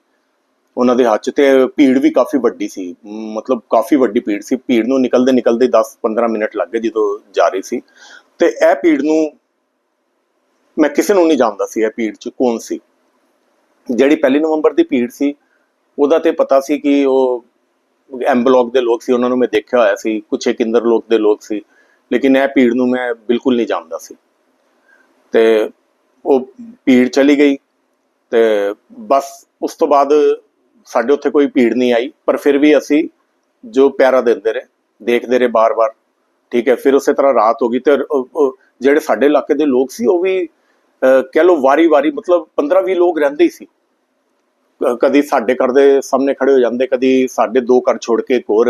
S1: ਉਹਨਾਂ ਦੇ ਹੱਥ 'ਚ ਤੇ ਭੀੜ ਵੀ ਕਾਫੀ ਵੱਡੀ ਸੀ। ਮਤਲਬ ਕਾਫੀ ਵੱਡੀ ਭੀੜ ਸੀ। ਭੀੜ ਨੂੰ ਨਿਕਲਦੇ ਨਿਕਲਦੇ 10-15 ਮਿੰਟ ਲੱਗ ਗਏ ਜਦੋਂ ਜਾ ਰਹੀ ਸੀ। ਤੇ ਇਹ ਭੀੜ ਨੂੰ ਮੈਂ ਕਿਸੇ ਨੂੰ ਨਹੀਂ ਜਾਣਦਾ ਸੀ ਇਹ ਭੀੜ 'ਚ ਕੌਣ ਸੀ। ਜਿਹੜੀ ਪਹਿਲੀ ਨਵੰਬਰ ਦੀ ਭੀੜ ਸੀ, ਉਹਦਾ ਤੇ ਪਤਾ ਸੀ ਕਿ ਉਹ ਐਮ ਬਲੋਕ ਦੇ ਲੋਕ ਸੀ, ਉਹਨਾਂ ਨੂੰ ਮੈਂ ਦੇਖਿਆ ਹੋਇਆ ਸੀ। ਕੁਛ ਕਿੰਦਰ ਲੋਕ ਦੇ ਲੋਕ ਸੀ। ਲੇਕਿਨ ਇਹ ਭੀੜ ਨੂੰ ਮੈਂ ਬਿਲਕੁਲ ਨਹੀਂ ਜਾਣਦਾ ਸੀ। ਤੇ ਉਹ ਭੀੜ ਚਲੀ ਗਈ। ਤੇ ਬਸ ਉਸ ਤੋਂ ਬਾਅਦ ਸਾਡੇ ਉੱਥੇ ਕੋਈ ਭੀੜ ਨਹੀਂ ਆਈ ਪਰ ਫਿਰ ਵੀ ਅਸੀਂ ਜੋ ਪਿਆਰਾ ਦਿੰਦੇ ਰਹੇ ਦੇਖਦੇ ਰਹੇ ਬਾਰ-ਬਾਰ। ਠੀਕ ਹੈ ਫਿਰ ਉਸੇ ਤਰ੍ਹਾਂ ਰਾਤ ਹੋ ਗਈ ਤੇ ਜਿਹੜੇ ਸਾਡੇ ਇਲਾਕੇ ਦੇ ਲੋਕ ਸੀ ਉਹ ਵੀ ਕਹਿ ਲਓ ਵਾਰੀ-ਵਾਰੀ ਮਤਲਬ 15-20 ਲੋਕ ਰਹਿੰਦੇ ਹੀ ਸੀ। ਕਦੀ ਸਾਡੇ ਘਰ ਦੇ ਸਾਹਮਣੇ ਖੜੇ ਹੋ ਜਾਂਦੇ ਕਦੀ ਸਾਡੇ ਦੋ ਘਰ ਛੋੜ ਕੇ ਇੱਕ ਹੋਰ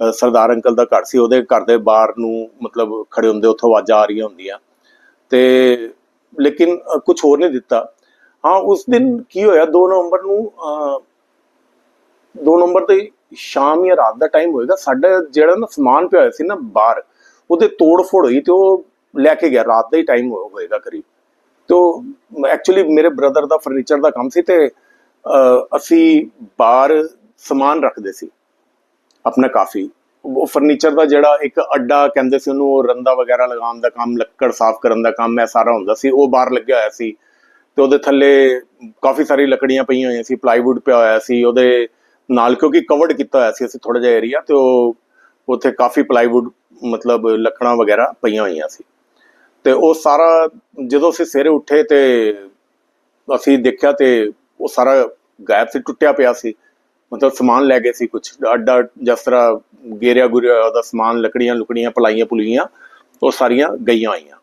S1: ਸਰਦਾਰ ਅੰਕਲ ਦਾ ਘਰ ਸੀ ਉਹਦੇ ਘਰ ਦੇ ਬਾਹਰ ਨੂੰ ਮਤਲਬ ਖੜੇ ਹੁੰਦੇ ਉੱਥੋਂ ਆਵਾਜ਼ਾਂ ਆ ਰਹੀਆਂ ਹੁੰਦੀਆਂ। ਤੇ ਲੇਕਿਨ ਕੁਝ ਹੋਰ ਨਹੀਂ ਦਿੱਤਾ। ਹਾਂ ਉਸ ਦਿਨ ਕੀ ਹੋਇਆ 2 ਨਵੰਬਰ ਨੂੰ 2 ਨੰਬਰ ਤੇ ਸ਼ਾਮ ਜਾਂ ਰਾਤ ਦਾ ਟਾਈਮ ਹੋਏਗਾ, ਸਾਡਾ ਜਿਹੜਾ ਨਾ ਸਮਾਨ ਪਿਆ ਹੋਇਆ ਸੀ ਨਾ ਬਾਹਰ, ਉਹਦੇ ਤੋੜ ਫੋੜ ਹੋਈ ਤੇ ਉਹ ਲੈ ਕੇ ਗਿਆ, ਰਾਤ ਦਾ ਹੀ ਟਾਈਮ ਹੋਏਗਾ ਕਰੀਬ। ਤੋ ਐਕਚੁਅਲੀ ਮੇਰੇ ਬ੍ਰਦਰ ਦਾ ਫਰਨੀਚਰ ਦਾ ਕੰਮ ਸੀ ਤੇ ਅਸੀਂ ਬਾਹਰ ਸਮਾਨ ਰੱਖਦੇ ਸੀ, ਆਪਣਾ ਕਾਫੀ। ਉਹ ਫਰਨੀਚਰ ਦਾ ਜਿਹੜਾ ਇੱਕ ਅੱਡਾ ਕਹਿੰਦੇ ਸੀ ਉਹਨੂੰ, ਉਹ ਰੰਦਾ ਵਗੈਰਾ ਲਗਾਉਣ ਦਾ ਕੰਮ, ਲੱਕੜ ਸਾਫ਼ ਕਰਨ ਦਾ ਕੰਮ ਹੈ ਸਾਰਾ ਹੁੰਦਾ ਸੀ, ਉਹ ਬਾਹਰ ਲੱਗਿਆ ਹੋਇਆ ਸੀ। ਤੇ ਉਹਦੇ ਥੱਲੇ ਕਾਫੀ ਸਾਰੀ ਲੱਕੜੀਆਂ ਪਈਆਂ ਹੋਈਆਂ ਸੀ ਪਲਾਈਵੁੱਡ ਪਿਆ ਹੋਇਆ ਸੀ, ਉਹਦੇ ਨਾਲ, ਕਿਉਂਕਿ ਕਵਰਡ ਕੀਤਾ ਹੋਇਆ ਸੀ ਅਸੀਂ ਥੋੜਾ ਜਿਹਾ ਏਰੀਆ ਤੇ ਉਹ ਉੱਥੇ ਕਾਫੀ ਪਲਾਈਵੁੱਡ ਮਤਲਬ ਲੱਕੜਾਂ ਵਗੈਰਾ ਪਈਆਂ ਹੋਈਆਂ ਸੀ। ਤੇ ਉਹ ਸਾਰਾ, ਜਦੋਂ ਅਸੀਂ ਸਵੇਰੇ ਉੱਠੇ ਤੇ ਅਸੀਂ ਦੇਖਿਆ ਤੇ ਉਹ ਸਾਰਾ ਗਾਇਬ ਸੀ, ਟੁੱਟਿਆ ਪਿਆ ਸੀ। ਮਤਲਬ ਸਮਾਨ ਲੈ ਗਏ ਸੀ ਕੁਝ ਅੱਡਾ ਜਿਸ ਤਰ੍ਹਾਂ ਗੇਰਿਆ ਗੁਰਿਆ ਹੋਇਆ ਸਮਾਨ, ਲੱਕੜੀਆਂ, ਲੁਕੜੀਆਂ, ਪਲਾਈਆਂ, ਪੁਲੀਆਂ, ਉਹ ਸਾਰੀਆਂ ਗਈਆਂ ਆਈਆਂ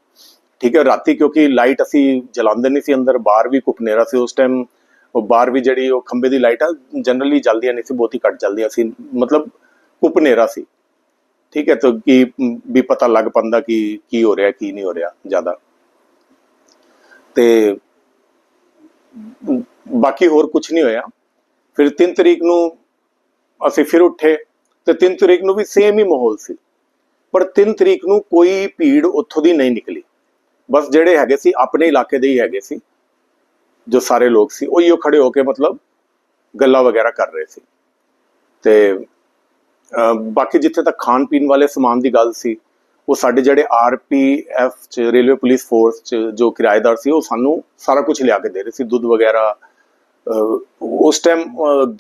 S1: ਠੀਕ ਹੈ, ਰਾਤੀ ਕਿਉਂਕਿ ਲਾਈਟ ਅਸੀਂ ਜਲਾਉਂਦੇ ਨਹੀਂ ਸੀ ਅੰਦਰ, ਬਾਹਰ ਵੀ ਕੁਪਨੇਰਾ ਸੀ ਉਸ ਟਾਈਮ ਉਹ ਬਾਹਰ ਵੀ ਜਿਹੜੀ ਉਹ ਖੰਬੇ ਦੀ ਲਾਈਟ ਆ ਜਨਰਲੀ ਜਲਦੀਆਂ ਨਹੀਂ ਸੀ, ਬਹੁਤੀ ਘੱਟ ਜਲਦੀਆਂ ਸੀ, ਮਤਲਬ ਕੁਪਨੇਰਾ ਸੀ। ਠੀਕ ਹੈ, ਤਾਂ ਕੀ ਵੀ ਪਤਾ ਲੱਗ ਪੰਦਾ ਕਿ ਕੀ ਹੋ ਰਿਹਾ, ਕੀ ਨਹੀਂ ਹੋ ਰਿਹਾ ਜ਼ਿਆਦਾ। ਤੇ ਬਾਕੀ ਹੋਰ ਕੁਝ ਨਹੀਂ ਹੋਇਆ। ਫਿਰ 3 ਤਰੀਕ ਨੂੰ ਅਸੀਂ ਫਿਰ ਉੱਠੇ ਤੇ 3 ਤਰੀਕ ਨੂੰ ਵੀ ਸੇਮ ਹੀ ਮਾਹੌਲ ਸੀ। ਪਰ 3 ਤਰੀਕ ਨੂੰ ਕੋਈ ਭੀੜ ਉੱਥੋਂ ਦੀ ਨਹੀਂ ਨਿਕਲੀ। ਬਸ ਜਿਹੜੇ ਹੈਗੇ ਸੀ, ਆਪਣੇ ਇਲਾਕੇ ਦੇ ਹੀ ਹੈਗੇ ਸੀ। ਜੋ ਸਾਰੇ ਲੋਕ ਸੀ ਉਹ ਹੀ ਖੜੇ ਹੋ ਕੇ ਮਤਲਬ ਗੱਲਾਂ ਵਗੈਰਾ ਕਰ ਰਹੇ ਸੀ। ਤੇ ਅਹ, ਬਾਕੀ ਜਿੱਥੇ ਤੱਕ ਖਾਣ ਪੀਣ ਵਾਲੇ ਸਮਾਨ ਦੀ ਗੱਲ ਸੀ ਉਹ ਸਾਡੇ ਜਿਹੜੇ ਆਰਪੀਐਫ ਚ ਰੇਲਵੇ ਪੁਲਿਸ ਫੋਰਸ ਚ ਜੋ ਕਿਰਾਏਦਾਰ ਸੀ ਉਹ ਸਾਨੂੰ ਸਾਰਾ ਕੁਝ ਲਿਆ ਕੇ ਦੇ ਰਹੇ ਸੀ ਦੁੱਧ ਵਗੈਰਾ ਉਸ ਟਾਈਮ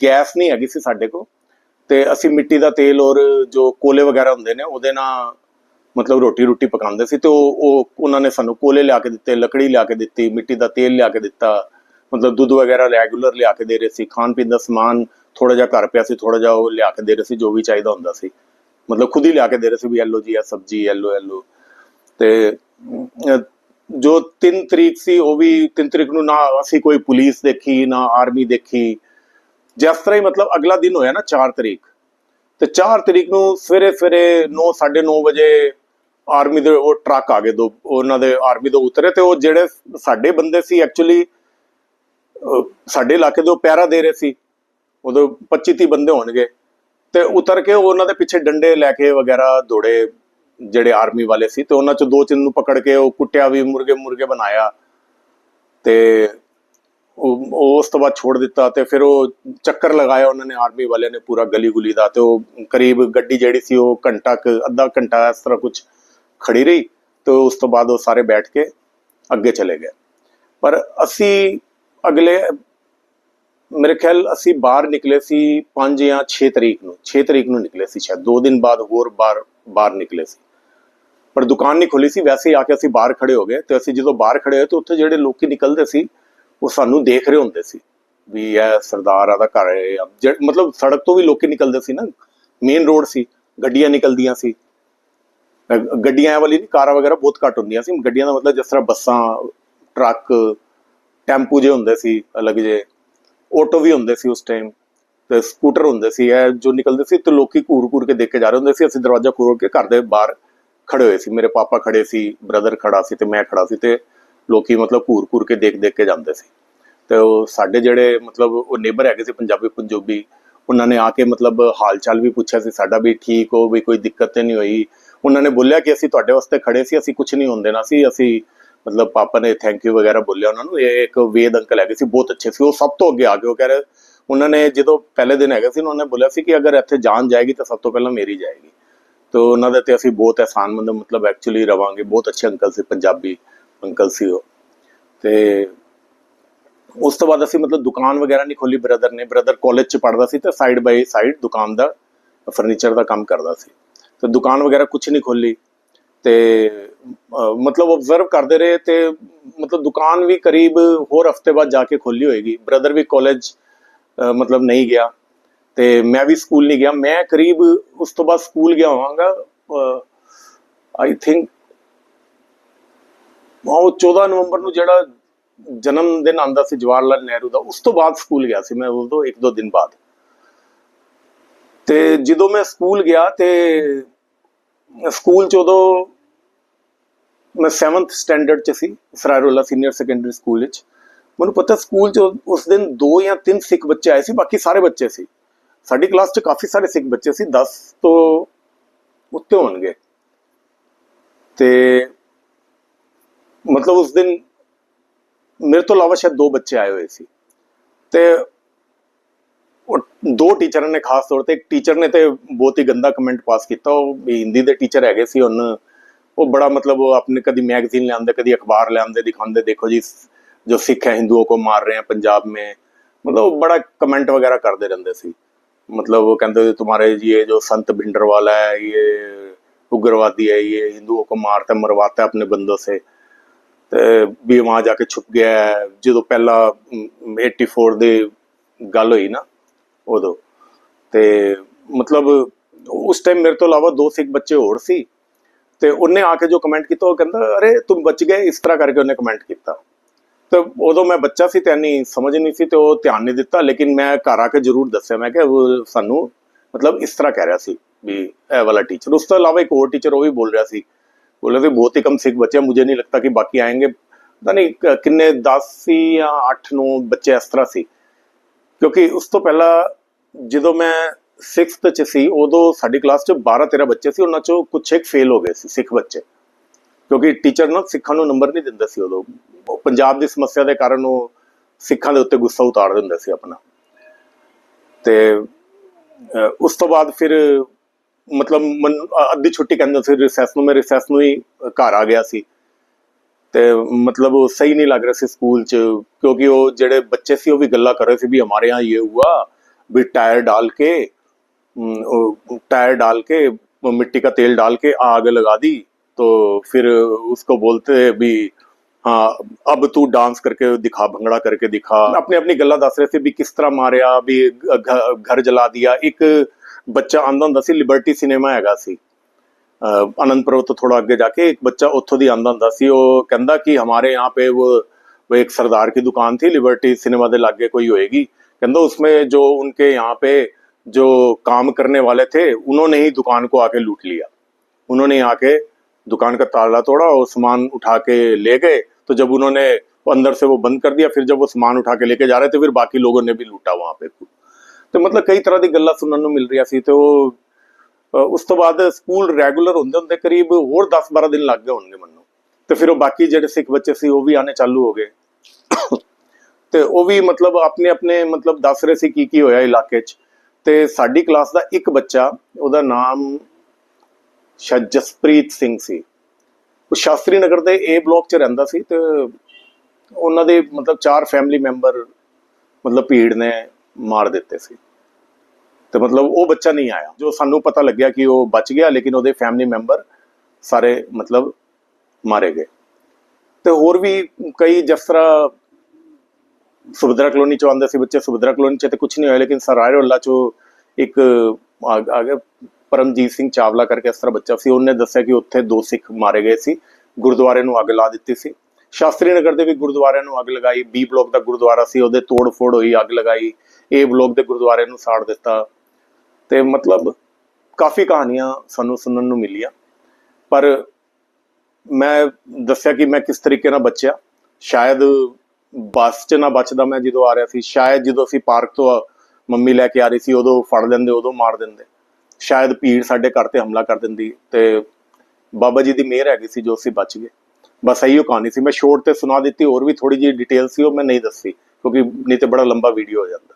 S1: ਗੈਸ ਨਹੀਂ ਹੈਗੀ ਸੀ ਸਾਡੇ ਕੋਲ। ਤੇ ਅਸੀਂ ਮਿੱਟੀ ਦਾ ਤੇਲ ਔਰ ਜੋ ਕੋਲੇ ਵਗੈਰਾ ਹੁੰਦੇ ਨੇ ਉਹਦੇ ਨਾਲ ਮਤਲਬ ਰੋਟੀ ਰੋਟੀ ਪਕਾਉਂਦੇ ਸੀ ਤੇ ਉਹ ਉਹ ਉਹਨਾਂ ਨੇ ਸਾਨੂੰ ਕੋਲੇ ਲਿਆ ਕੇ ਦਿੱਤੇ ਲੱਕੜੀ ਲਿਆ ਕੇ ਦਿੱਤੀ ਮਿੱਟੀ ਦਾ ਤੇਲ ਲਿਆ ਕੇ ਦਿੱਤਾ ਮਤਲਬ ਦੁੱਧ ਵਗੈਰਾ ਰੈਗੂਲਰ ਲਿਆ ਕੇ ਦੇ ਰਹੇ ਸੀ, ਖਾਣ ਪੀਣ ਦਾ ਸਮਾਨ ਥੋੜਾ ਜਿਹਾ ਘਰ ਪਿਆ ਸੀ ਥੋੜਾ ਜਿਹਾ ਉਹ ਲਿਆ ਕੇ ਦੇ ਰਹੇ ਸੀ, ਜੋ ਵੀ ਚਾਹੀਦਾ ਹੁੰਦਾ ਸੀ। ਮਤਲਬ ਖੁਦ ਹੀ ਲਿਆ ਕੇ ਦੇ ਰਹੇ ਸੀ ਵੀ ਐਲੋ ਜੀ ਆ, ਸਬਜੀ ਐਲੋ ਐਲੋ ਤੇ ਜੋ 3 ਤਰੀਕ ਸੀ, ਉਹ ਵੀ 3 ਤਰੀਕ ਨੂੰ ਨਾ ਅਸੀਂ ਕੋਈ ਪੁਲਿਸ ਦੇਖੀ, ਨਾ ਆਰਮੀ ਦੇਖੀ। ਜਿਸ ਤਰ੍ਹਾਂ ਹੀ ਮਤਲਬ ਅਗਲਾ ਦਿਨ ਹੋਇਆ ਨਾ 4 ਤਰੀਕ। ਤੇ 4 ਤਰੀਕ ਨੂੰ ਸਵੇਰੇ ਸਵੇਰੇ 9:30 ਵਜੇ ਆਰਮੀ ਦੇ ਉਹ ਟਰੱਕ ਆ ਗਏ ਦੋ, ਉਹਨਾਂ ਦੇ ਆਰਮੀ ਤੋਂ ਉਤਰੇ ਤੇ ਉਹ ਜਿਹੜੇ ਸਾਡੇ ਬੰਦੇ ਸੀ ਐਕਚੁਅਲੀ ਸਾਡੇ ਇਲਾਕੇ ਦੇ ਉਹ ਪਹਿਰਾ ਦੇ ਰਹੇ ਸੀ। ਉਦੋਂ 25 30 ਬੰਦੇ ਹੋਣਗੇ। ਤੇ ਉਤਰ ਕੇ ਉਹਨਾਂ ਦੇ ਪਿੱਛੇ ਡੰਡੇ ਲੈ ਕੇ ਵਗੈਰਾ ਦੌੜੇ ਜਿਹੜੇ ਆਰਮੀ ਵਾਲੇ ਸੀ। ਤੇ ਉਹਨਾਂ ਚ ਦੋ ਤਿੰਨ ਨੂੰ ਪਕੜ ਕੇ ਉਹ ਕੁੱਟਿਆ ਵੀ, ਮੁਰਗੇ ਮੁਰਗੇ ਬਣਾਇਆ। ਤੇ ਉਹ ਉਸ ਤੋਂ ਬਾਅਦ ਛੋੜ ਦਿੱਤਾ ਤੇ ਫਿਰ ਉਹ ਚੱਕਰ ਲਗਾਇਆ ਉਹਨਾਂ ਨੇ ਆਰਮੀ ਵਾਲਿਆਂ ਨੇ ਪੂਰਾ ਗਲੀ ਗੁਲੀ ਦਾ ਤੇ ਉਹ ਕਰੀਬ ਗੱਡੀ ਜਿਹੜੀ ਸੀ ਉਹ ਘੰਟਾ ਕ, ਅੱਧਾ ਘੰਟਾ ਇਸ ਤਰ੍ਹਾਂ ਕੁਝ ਖੜੀ ਰਹੀ ਤੇ ਉਸ ਤੋਂ ਬਾਅਦ ਉਹ ਸਾਰੇ ਬੈਠ ਕੇ ਅੱਗੇ ਚਲੇ ਗਏ। ਪਰ ਅਸੀਂ ਅਗਲੇ, ਮੇਰੇ ਖਿਆਲ ਅਸੀਂ ਬਾਹਰ ਨਿਕਲੇ ਸੀ 5 ਜਾਂ 6 ਤਰੀਕ ਨੂੰ 6 ਤਰੀਕ ਨੂੰ ਨਿਕਲੇ ਸੀ ਸ਼ਾਇਦ 2 ਦਿਨ ਬਾਅਦ ਹੋਰ ਬਾਹਰ ਬਾਹਰ ਨਿਕਲੇ ਸੀ। ਪਰ ਦੁਕਾਨ ਨਹੀਂ ਖੁੱਲੀ ਸੀ, ਵੈਸੇ ਹੀ ਆ ਕੇ ਅਸੀਂ ਬਾਹਰ ਖੜੇ ਹੋ ਗਏ ਤੇ ਅਸੀਂ ਜਦੋਂ ਬਾਹਰ ਖੜੇ ਹੋਏ ਤੇ ਉੱਥੇ ਜਿਹੜੇ ਲੋਕੀ ਨਿਕਲਦੇ ਸੀ, ਉਹ ਸਾਨੂੰ ਦੇਖ ਰਹੇ ਹੁੰਦੇ ਸੀ ਵੀ ਇਹ ਸਰਦਾਰ ਆ ਦਾ ਘਰ ਹੈ ਮਤਲਬ ਸੜਕ ਤੋਂ ਵੀ ਲੋਕੀ ਨਿਕਲਦੇ ਸੀ ਨਾ ਮੇਨ ਰੋਡ ਸੀ, ਗੱਡੀਆਂ ਨਿਕਲਦੀਆਂ ਸੀ। ਗੱਡੀਆਂ ਵਾਲੀ ਨਹੀਂ ਕਾਰਾਂ ਵਗੈਰਾ ਬਹੁਤ ਘੱਟ ਹੁੰਦੀਆਂ ਸੀ, ਗੱਡੀਆਂ ਦਾ ਮਤਲਬ ਜਿਸ ਤਰ੍ਹਾਂ ਬੱਸਾਂ, ਟਰੱਕ ਟੈਂਪੂ ਜੇ ਹੁੰਦੇ ਸੀ, ਅਲੱਗ ਜੇ, ਆਟੋ ਵੀ ਹੁੰਦੇ ਸੀ ਉਸ ਟਾਈਮ ਤੇ ਸਕੂਟਰ ਹੁੰਦੇ ਸੀ, ਇਹ ਜੋ ਨਿਕਲਦੇ ਸੀ, ਤੇ ਲੋਕੀ ਘੂਰ ਘੂਰ ਕੇ ਦੇਖ ਕੇ ਜਾ ਰਹੇ ਹੁੰਦੇ ਸੀ, ਅਸੀਂ ਦਰਵਾਜ਼ਾ ਖੋਲ ਕੇ ਘਰ ਦੇ ਬਾਹਰ ਖੜੇ ਹੋਏ ਸੀ, ਮੇਰੇ ਪਾਪਾ ਖੜੇ ਸੀ ਬ੍ਰਦਰ ਖੜਾ ਸੀ, ਤੇ ਮੈਂ ਖੜਾ ਸੀ, ਤੇ ਲੋਕੀ ਮਤਲਬ ਘੂਰ ਘੂਰ ਕੇ ਦੇਖ ਦੇਖ ਕੇ ਜਾਂਦੇ ਸੀ। ਤੇ ਉਹ ਸਾਡੇ ਜਿਹੜੇ ਮਤਲਬ ਉਹ ਨੇਬਰ ਹੈਗੇ ਸੀ, ਪੰਜਾਬੀ ਪੰਜਾਬੀ, ਉਹਨਾਂ ਨੇ ਆ ਕੇ ਮਤਲਬ ਹਾਲ ਚਾਲ ਵੀ ਪੁੱਛਿਆ ਸੀ, ਸਾਡਾ ਵੀ ਠੀਕ ਹੋ ਵੀ ਕੋਈ ਦਿੱਕਤ ਤੇ ਨਹੀਂ ਹੋਈ। ਉਹਨਾਂ ਨੇ ਬੋਲਿਆ ਕਿ ਅਸੀਂ ਤੁਹਾਡੇ ਵਾਸਤੇ ਖੜੇ ਸੀ, ਅਸੀਂ ਕੁਝ ਨਹੀਂ ਹੁੰਦੇ ਨਾ ਸੀ, ਅਸੀਂ ਮਤਲਬ ਪਾਪਾ ਨੇ ਥੈਂਕ ਯੂ ਵਗੈਰਾ ਬੋਲਿਆ ਉਹਨਾਂ ਨੂੰ, ਇਹ ਇੱਕ ਵੇਦ ਅੰਕਲ ਹੈਗੇ ਸੀ, ਬਹੁਤ ਅੱਛੇ ਸੀ, ਉਹ ਸਭ ਤੋਂ ਅੱਗੇ ਆ ਗਏ, ਉਹ ਕਹਿ ਰਹੇ, ਉਹਨਾਂ ਨੇ ਜਦੋਂ ਪਹਿਲੇ ਦਿਨ ਹੈਗੇ ਸੀ ਉਹਨਾਂ ਨੇ ਬੋਲਿਆ ਸੀ ਕਿ ਅਗਰ ਇੱਥੇ ਜਾਨ ਜਾਏਗੀ ਤਾਂ ਸਭ ਤੋਂ ਪਹਿਲਾਂ ਮੇਰੀ ਜਾਏਗੀ। ਤੇ ਉਹਨਾਂ ਦੇ ਤੇ ਅਸੀਂ ਬਹੁਤ ਅਹਿਸਾਨਮੰਦ ਮਤਲਬ ਐਕਚੁਅਲੀ ਰਵਾਂਗੇ, ਬਹੁਤ ਅੱਛੇ ਅੰਕਲ ਸੀ, ਪੰਜਾਬੀ ਅੰਕਲ ਸੀ ਉਹ। ਤੇ ਉਸ ਤੋਂ ਬਾਅਦ ਅਸੀਂ ਮਤਲਬ ਦੁਕਾਨ ਵਗੈਰਾ ਨਹੀਂ ਖੋਲੀ ਬ੍ਰਦਰ ਨੇ ਬ੍ਰਦਰ ਕਾਲਜ ਚ ਪੜ੍ਹਦਾ ਸੀ ਤੇ ਸਾਈਡ ਬਾਈ ਸਾਈਡ ਦੁਕਾਨ ਦਾ ਫਰਨੀਚਰ ਦਾ ਕੰਮ ਕਰਦਾ ਸੀ। ਤੇ ਦੁਕਾਨ ਵਗੈਰਾ ਕੁਝ ਨਹੀਂ ਖੋਲੀ ਤੇ ਮਤਲਬ ਆਬਜ਼ਰਵ ਕਰਦੇ ਰਹੇ ਤੇ ਮਤਲਬ ਦੁਕਾਨ ਵੀ ਕਰੀਬ ਹੋਰ ਹਫ਼ਤੇ ਬਾਅਦ ਜਾ ਕੇ ਖੋਲੀ ਹੋਏਗੀ। ਬ੍ਰਦਰ ਵੀ ਕਾਲਜ ਮਤਲਬ ਨਹੀਂ ਗਿਆ ਤੇ ਮੈਂ ਵੀ ਸਕੂਲ ਨਹੀਂ ਗਿਆ। ਮੈਂ ਕਰੀਬ ਉਸ ਤੋਂ ਬਾਅਦ ਸਕੂਲ ਗਿਆ ਹੋਵਾਂਗਾ ਆਈ ਥਿੰਕ ਉਹ 14 ਨਵੰਬਰ ਨੂੰ ਜਿਹੜਾ ਜਨਮ ਦਿਨ ਆਂਦਾ ਸੀ ਜਵਾਹਰ ਲਾਲ ਨਹਿਰੂ ਦਾ, ਉਸ ਤੋਂ ਬਾਅਦ ਸਕੂਲ ਗਿਆ ਸੀ ਮੈਂ, ਉਦੋਂ ਇੱਕ ਦੋ ਦਿਨ ਬਾਅਦ। ਤੇ ਜਦੋਂ ਮੈਂ ਸਕੂਲ ਗਿਆ ਤੇ ਸਕੂਲ ਚ ਉਦੋਂ ਮੈਂ 7th ਸਟੈਂਡਰਡ ਚ ਸੀ, ਸਰਾਰੋਲਾ ਸੀਨੀਅਰ ਸੈਕੰਡਰੀ ਸਕੂਲ ਵਿੱਚ। ਮੈਨੂੰ ਪਤਾ ਸਕੂਲ ਚ ਉਸ ਦਿਨ ਦੋ ਜਾਂ ਤਿੰਨ ਸਿੱਖ ਬੱਚੇ ਆਏ ਸੀ, ਬਾਕੀ ਸਾਰੇ ਬੱਚੇ ਸੀ। ਸਾਡੀ ਕਲਾਸ ਚ ਕਾਫੀ ਸਾਰੇ ਸਿੱਖ ਬੱਚੇ ਸੀ 10 ਤੋਂ ਉੱਤੇ ਹੋਣਗੇ। ਤੇ ਮਤਲਬ ਉਸ ਦਿਨ ਮੇਰੇ ਤੋਂ ਇਲਾਵਾ ਸ਼ਾਇਦ ਦੋ ਬੱਚੇ ਆਏ ਹੋਏ ਸੀ। ਤੇ ਦੋ ਟੀਚਰਾਂ ਨੇ ਖਾਸ ਤੌਰ ਤੇ, ਇੱਕ ਟੀਚਰ ਨੇ ਤੇ ਬਹੁਤ ਹੀ ਗੰਦਾ ਕਮੈਂਟ ਪਾਸ ਕੀਤਾ, ਉਹ ਹਿੰਦੀ ਦੇ ਟੀਚਰ ਹੈਗੇ ਸੀ, ਉਹਨ ਉਹ ਬੜਾ मतलब वो अपने कभी मैगजीन ले आंदे कभी अखबार ले आंदे दिखांदे देखो जी जो सिख है हिंदुओं को मार रहे हैं पंजाब में मतलब वो बड़ा कमेंट वगैरह करते रहते सी मतलब वो कहते थे, तुम्हारे ये जो संत भिंडर वाला है ये उग्रवादी है ये हिंदुओं को मारता है मरवाता है अपने बंदों से ਤੇ ਵੀ ਵਹਾਂ ਜਾ ਕੇ ਛੁਪ ਗਿਆ ਹੈ। ਜਦੋਂ ਪਹਿਲਾ ਅਮ, 84 ਦੇ ਗੱਲ ਹੋਈ ਨਾ ਉਦੋਂ ਤੇ ਮਤਲਬ ਉਸ ਟਾਈਮ ਮੇਰੇ ਤੋਂ ਇਲਾਵਾ ਦੋ ਸਿੱਖ ਬੱਚੇ ਹੋਰ ਸੀ ਤੇ ਉਹਨੇ ਆ ਕੇ ਜੋ ਕਮੈਂਟ ਕੀਤਾ, ਉਹ ਕਹਿੰਦਾ, ਅਰੇ, ਤੂੰ ਬਚ ਗਏ। ਇਸ ਤਰ੍ਹਾਂ ਕਰਕੇ ਉਹਨੇ ਕਮੈਂਟ ਕੀਤਾ। ਤੇ ਉਦੋਂ ਮੈਂ ਬੱਚਾ ਸੀ ਤੇ ਨਹੀਂ ਸਮਝ ਨਹੀਂ ਸੀ ਤੇ ਉਹ ਧਿਆਨ ਨਹੀਂ ਦਿੱਤਾ, ਲੇਕਿਨ ਮੈਂ ਘਰ ਆ ਕੇ ਜ਼ਰੂਰ ਦੱਸਿਆ। ਮੈਂ ਕਿ ਉਹ ਸਾਨੂੰ ਮਤਲਬ ਇਸ ਤਰ੍ਹਾਂ ਕਹਿ ਰਿਹਾ ਸੀ ਵੀ ਇਹ ਵਾਲਾ ਟੀਚਰ ਉਸ ਤੋਂ ਇਲਾਵਾ ਇੱਕ ਹੋਰ ਟੀਚਰ ਉਹ ਵੀ ਬੋਲ ਰਿਹਾ ਸੀ। ਬੋਲੇ ਸੀ ਬਹੁਤ ਹੀ ਕਮ ਸਿੱਖ ਬੱਚੇ ਮੁਝੇ ਨਹੀਂ ਲੱਗਦਾ ਕਿ ਬਾਕੀ ਆਏਗੇ। ਪਤਾ ਨਹੀਂ ਕਿੰਨੇ 10 ਸੀ ਜਾਂ 8 9 ਬੱਚੇ ਇਸ ਤਰ੍ਹਾਂ ਸੀ। ਕਿਉਂਕਿ ਉਸ ਤੋਂ ਪਹਿਲਾਂ ਜਦੋਂ ਮੈਂ 6th ਚ ਸੀ ਉਦੋਂ ਸਾਡੀ ਕਲਾਸ ਚ 12 13 ਬੱਚੇ ਸੀ ਉਹਨਾਂ ਚੋਂ ਕੁਝ ਇੱਕ ਫੇਲ ਹੋ ਗਏ ਸੀ ਸਿੱਖ ਬੱਚੇ ਕਿਉਂਕਿ ਟੀਚਰ ਨਾ ਸਿੱਖਾਂ ਨੂੰ ਨੰਬਰ ਨਹੀਂ ਦਿੰਦੇ ਸੀ ਉਦੋਂ ਉਹ ਪੰਜਾਬ ਦੀ ਸਮੱਸਿਆ ਦੇ ਕਾਰਨ ਉਹ ਸਿੱਖਾਂ ਦੇ ਉੱਤੇ ਗੁੱਸਾ ਉਤਾਰ ਦਿੰਦੇ ਸੀ ਆਪਣਾ ਤੇ ਅਹ, ਉਸ ਤੋਂ ਬਾਅਦ ਫਿਰ ਮਤਲਬ ਮਨ- ਅ- ਅੱਧੀ ਛੁੱਟੀ ਕਹਿੰਦੇ ਸੀ ਰਿਸੈਸ ਨੂੰ ਮੈਂ ਰਿਸੈਸ ਨੂੰ ਹੀ ਘਰ ਆ ਗਿਆ ਸੀ ਤੇ ਮਤਲਬ ਉਹ ਸਹੀ ਨਹੀਂ ਲੱਗ ਰਿਹਾ ਸੀ ਸਕੂਲ ਚ ਕਿਉਂਕਿ ਉਹ ਜਿਹੜੇ ਬੱਚੇ ਸੀ ਉਹ ਵੀ ਗੱਲਾਂ ਕਰ ਰਹੇ ਸੀ ਵੀ ਹਮਾਰੇ यहाँ ये हुआ भी टायर डाल के हम्म, वो टायर डाल के वो मिट्टी का तेल डाल के आग लगा दी तो फिर उसको बोलते भी हाँ अब तू डांस करके दिखा भंगड़ा करके दिखा अपनी अपनी गल्ला दस रहे थे भी किस तरह मारिया भी घ- घर जला दिया एक ਬੱਚਾ ਆਂਦਾ ਹੁੰਦਾ ਸੀ ਲਿਬਰਟੀ ਸਿਨੇਮਾ ਹੈਗਾ ਸੀ ਅਹ ਅਨੰਦਪੁਰ ਤੋਂ ਥੋੜਾ ਅੱਗੇ ਜਾ ਕੇ ਇੱਕ ਬੱਚਾ ਉੱਥੋਂ ਦੀ ਆਂਦਾ ਹੁੰਦਾ ਸੀ ਉਹ ਕਹਿੰਦਾ ਕਿ ਹਮਾਰੇ यहाँ पे वो वो एक सरदार की दुकान थी लिबर्टी सिनेमा ਦੇ लागे कोई होएगी कहता उसमें जो उनके यहाँ पे जो काम करने वाले थे उन्होंने ही दुकान को आके लूट लिया उन्होंने आके दुकान का ताला तोड़ा और सामान उठा के ले गए तो जब उन्होंने वो अंदर से वो बंद कर दिया फिर जब वो सामान उठा के लेके जा रहे थे फिर बाकी लोगों ने भी लूटा वहां पे ਤੇ ਮਤਲਬ ਕਈ ਤਰ੍ਹਾਂ ਦੀ ਗੱਲਾਂ ਸੁਣਨ ਨੂੰ ਮਿਲ ਰਹੀਆਂ ਸੀ ਤੇ ਉਹ ਅ, ਉਸ ਤੋਂ ਬਾਅਦ ਸਕੂਲ ਰੈਗੂਲਰ ਹੁੰਦੇ ਹੁੰਦੇ ਕਰੀਬ ਹੋਰ 10-12 ਦਿਨ ਲੱਗ ਗਏ ਹੋਣਗੇ ਮੈਨੂੰ ਤੇ ਫਿਰ ਉਹ ਬਾਕੀ ਜਿਹੜੇ ਸਿੱਖ ਬੱਚੇ ਸੀ ਉਹ ਵੀ ਆਨੇ ਚਾਲੂ ਹੋ ਗਏ ਤੇ ਉਹ ਵੀ ਮਤਲਬ ਆਪਣੇ ਆਪਣੇ ਮਤਲਬ ਦੱਸ ਰਹੇ ਸੀ ਕੀ ਕੀ ਹੋਇਆ ਇਲਾਕੇ 'ਚ ਤੇ ਸਾਡੀ ਕਲਾਸ ਦਾ ਇੱਕ ਬੱਚਾ, ਉਹਦਾ ਨਾਮ ਸ਼ਾਇਦ ਜਸਪ੍ਰੀਤ ਸਿੰਘ ਸੀ। ਉਹ ਸ਼ਾਸਤਰੀ ਨਗਰ ਦੇ ਏ ਬਲਾਕ 'ਚ ਰਹਿੰਦਾ ਸੀ ਤੇ ਉਹਨਾਂ ਦੇ ਮਤਲਬ ਚਾਰ ਫੈਮਿਲੀ ਮੈਂਬਰ ਮਤਲਬ ਭੀੜ ਨੇ ਮਾਰ ਦਿੱਤੇ ਸੀ। ਤੇ ਮਤਲਬ ਉਹ ਬੱਚਾ ਨਹੀਂ ਆਇਆ, ਜੋ ਸਾਨੂੰ ਪਤਾ ਲੱਗਿਆ ਕਿ ਉਹ ਬਚ ਗਿਆ, ਲੇਕਿਨ ਉਹਦੇ ਫੈਮਿਲੀ ਮੈਂਬਰ ਸਾਰੇ ਮਤਲਬ ਮਾਰੇ ਗਏ। ਤੇ ਹੋਰ ਵੀ ਕਈ ਜਿਸ ਤਰ੍ਹਾਂ ਸੁਭਦਰਾ ਕਲੋਨੀ ਚੋਂ ਆਉਂਦੇ ਸੀ ਬੱਚੇ, ਸੁਭਦਰਾ ਕਲੋਨੀ ਚ ਤੇ ਕੁਝ ਨਹੀਂ ਹੋਇਆ, ਲੇਕਿਨ ਸਰਾਏ ਰੋਲਾ ਚੋਂ ਇੱਕ, ਆ ਪਰਮਜੀਤ ਸਿੰਘ ਚਾਵਲਾ ਕਰਕੇ ਇਸ ਤਰ੍ਹਾਂ ਬੱਚਾ ਸੀ। ਉਹਨੇ ਦੱਸਿਆ ਕਿ ਉੱਥੇ ਦੋ ਸਿੱਖ ਮਾਰੇ ਗਏ ਸੀ, ਗੁਰਦੁਆਰੇ ਨੂੰ ਅੱਗ ਲਾ ਦਿੱਤੀ ਸੀ। ਸ਼ਾਸਤਰੀ ਨਗਰ ਦੇ ਵੀ ਗੁਰਦੁਆਰਿਆਂ ਨੂੰ ਅੱਗ ਲਗਾਈ ਬੀ ਬਲੋਕ ਦਾ ਗੁਰਦੁਆਰਾ ਸੀ, ਉਹਦੇ ਤੋੜ ਫੋੜ ਹੋਈ, ਅੱਗ ਲਗਾਈ ਏ ਬਲੋਕ ਦੇ ਗੁਰਦੁਆਰੇ ਨੂੰ ਸਾੜ ਦਿੱਤਾ। ਤੇ ਮਤਲਬ ਕਾਫੀ ਕਹਾਣੀਆਂ ਸਾਨੂੰ ਸੁਣਨ ਨੂੰ ਮਿਲੀਆਂ। ਪਰ ਮੈਂ ਦੱਸਿਆ ਕਿ ਮੈਂ ਕਿਸ ਤਰੀਕੇ ਨਾਲ ਬਚਿਆ। ਸ਼ਾਇਦ ਬੱਸ 'ਚ ਨਾ ਬਚਦਾ ਮੈਂ ਜਦੋਂ ਆ ਰਿਹਾ ਸੀ, ਸ਼ਾਇਦ ਜਦੋਂ ਅਸੀਂ ਪਾਰਕ ਤੋਂ ਮੰਮੀ ਲੈ ਕੇ ਆ ਰਹੀ ਸੀ, ਉਦੋਂ ਫੜ ਲੈਂਦੇ, ਉਦੋਂ ਮਾਰ ਦਿੰਦੇ। ਸ਼ਾਇਦ ਭੀੜ ਸਾਡੇ ਘਰ ਤੇ ਹਮਲਾ ਕਰ ਦਿੰਦੀ ਤੇ ਬਾਬਾ ਜੀ ਦੀ ਮਿਹਰ ਹੈਗੀ ਸੀ ਜੋ ਅਸੀਂ ਬਚ ਗਏ। ਬਸ ਇਹੀ ਕਹਾਣੀ ਸੀ। ਮੈਂ ਸ਼ੋਰਟ ਤੇ ਸੁਣਾ ਦਿੱਤੀ, ਹੋਰ ਵੀ ਥੋੜੀ ਜਿਹੀ ਡਿਟੇਲ ਸੀ, ਉਹ ਮੈਂ ਨਹੀਂ ਦੱਸੀ, ਕਿਉਂਕਿ ਨਹੀਂ ਤੇ ਬੜਾ ਲੰਬਾ ਵੀਡੀਓ ਹੋ ਜਾਂਦਾ।